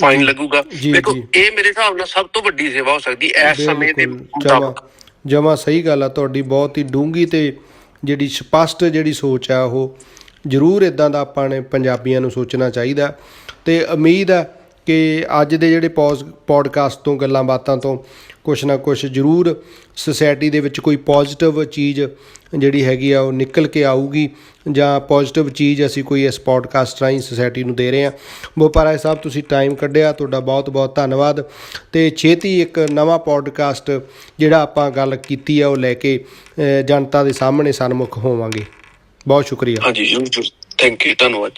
ਫਾਈਨ ਲੱਗੂਗਾ ਜੀ, ਜੀ। ਇਹ ਮੇਰੇ ਹਿਸਾਬ ਨਾਲ ਸਭ ਤੋਂ ਵੱਡੀ ਸੇਵਾ ਹੋ ਸਕਦੀ ਇਸ ਸਮੇਂ ਦੇ ਜਮਾ ਮੁਤਾਬਕ ਜਮਾ ਸਹੀ ਗੱਲ ਆ ਤੁਹਾਡੀ ਬਹੁਤ ਹੀ ਡੂੰਗੀ ਤੇ ਜਿਹੜੀ ਸਪਸ਼ਟ ਜਿਹੜੀ ਸੋਚ ਆ ਉਹ ਜ਼ਰੂਰ ਇਦਾਂ ਦਾ ਆਪਾਂ ਨੇ ਪੰਜਾਬੀਆਂ ਨੂੰ ਸੋਚਣਾ ਚਾਹੀਦਾ ਤੇ ਉਮੀਦ ਹੈ ਕਿ ਅੱਜ ਦੇ ਜਿਹੜੇ ਪੌਜ਼ ਪੋਡਕਾਸਟ ਤੋਂ, ਗੱਲਾਂ ਬਾਤਾਂ ਤੋਂ ਕੁਛ ਨਾ ਕੁਛ ਜ਼ਰੂਰ ਸੁਸਾਇਟੀ ਦੇ ਵਿੱਚ ਕੋਈ ਪੋਜ਼ਿਟਿਵ ਚੀਜ਼ ਜਿਹੜੀ ਹੈਗੀ ਆ, ਉਹ ਨਿਕਲ ਕੇ ਆਊਗੀ ਜਾਂ ਪੋਜ਼ਿਟਿਵ ਚੀਜ਼ ਅਸੀਂ ਕੋਈ ਇਸ ਪੋਡਕਾਸਟ ਰਾਹੀਂ ਸੁਸਾਇਟੀ ਨੂੰ ਦੇ ਰਹੇ ਹਾਂ। ਬੋਪਾਰਾਏ ਸਾਹਿਬ, ਤੁਸੀਂ ਟਾਈਮ ਕੱਢਿਆ, ਤੁਹਾਡਾ ਬਹੁਤ ਬਹੁਤ ਧੰਨਵਾਦ। ਤੇ ਛੇਤੀ ਇੱਕ ਨਵਾਂ ਪੋਡਕਾਸਟ ਜਿਹੜਾ ਆਪਾਂ ਗੱਲ ਕੀਤੀ ਆ, ਉਹ ਲੈ ਕੇ ਜਨਤਾ ਦੇ ਸਾਹਮਣੇ ਸਨਮੁਖ ਹੋਵਾਂਗੇ। ਬਹੁਤ ਸ਼ੁਕਰੀਆ। ਹਾਂਜੀ, ਜ਼ਰੂਰ ਥੈਂਕ ਯੂ ਧੰਨਵਾਦ।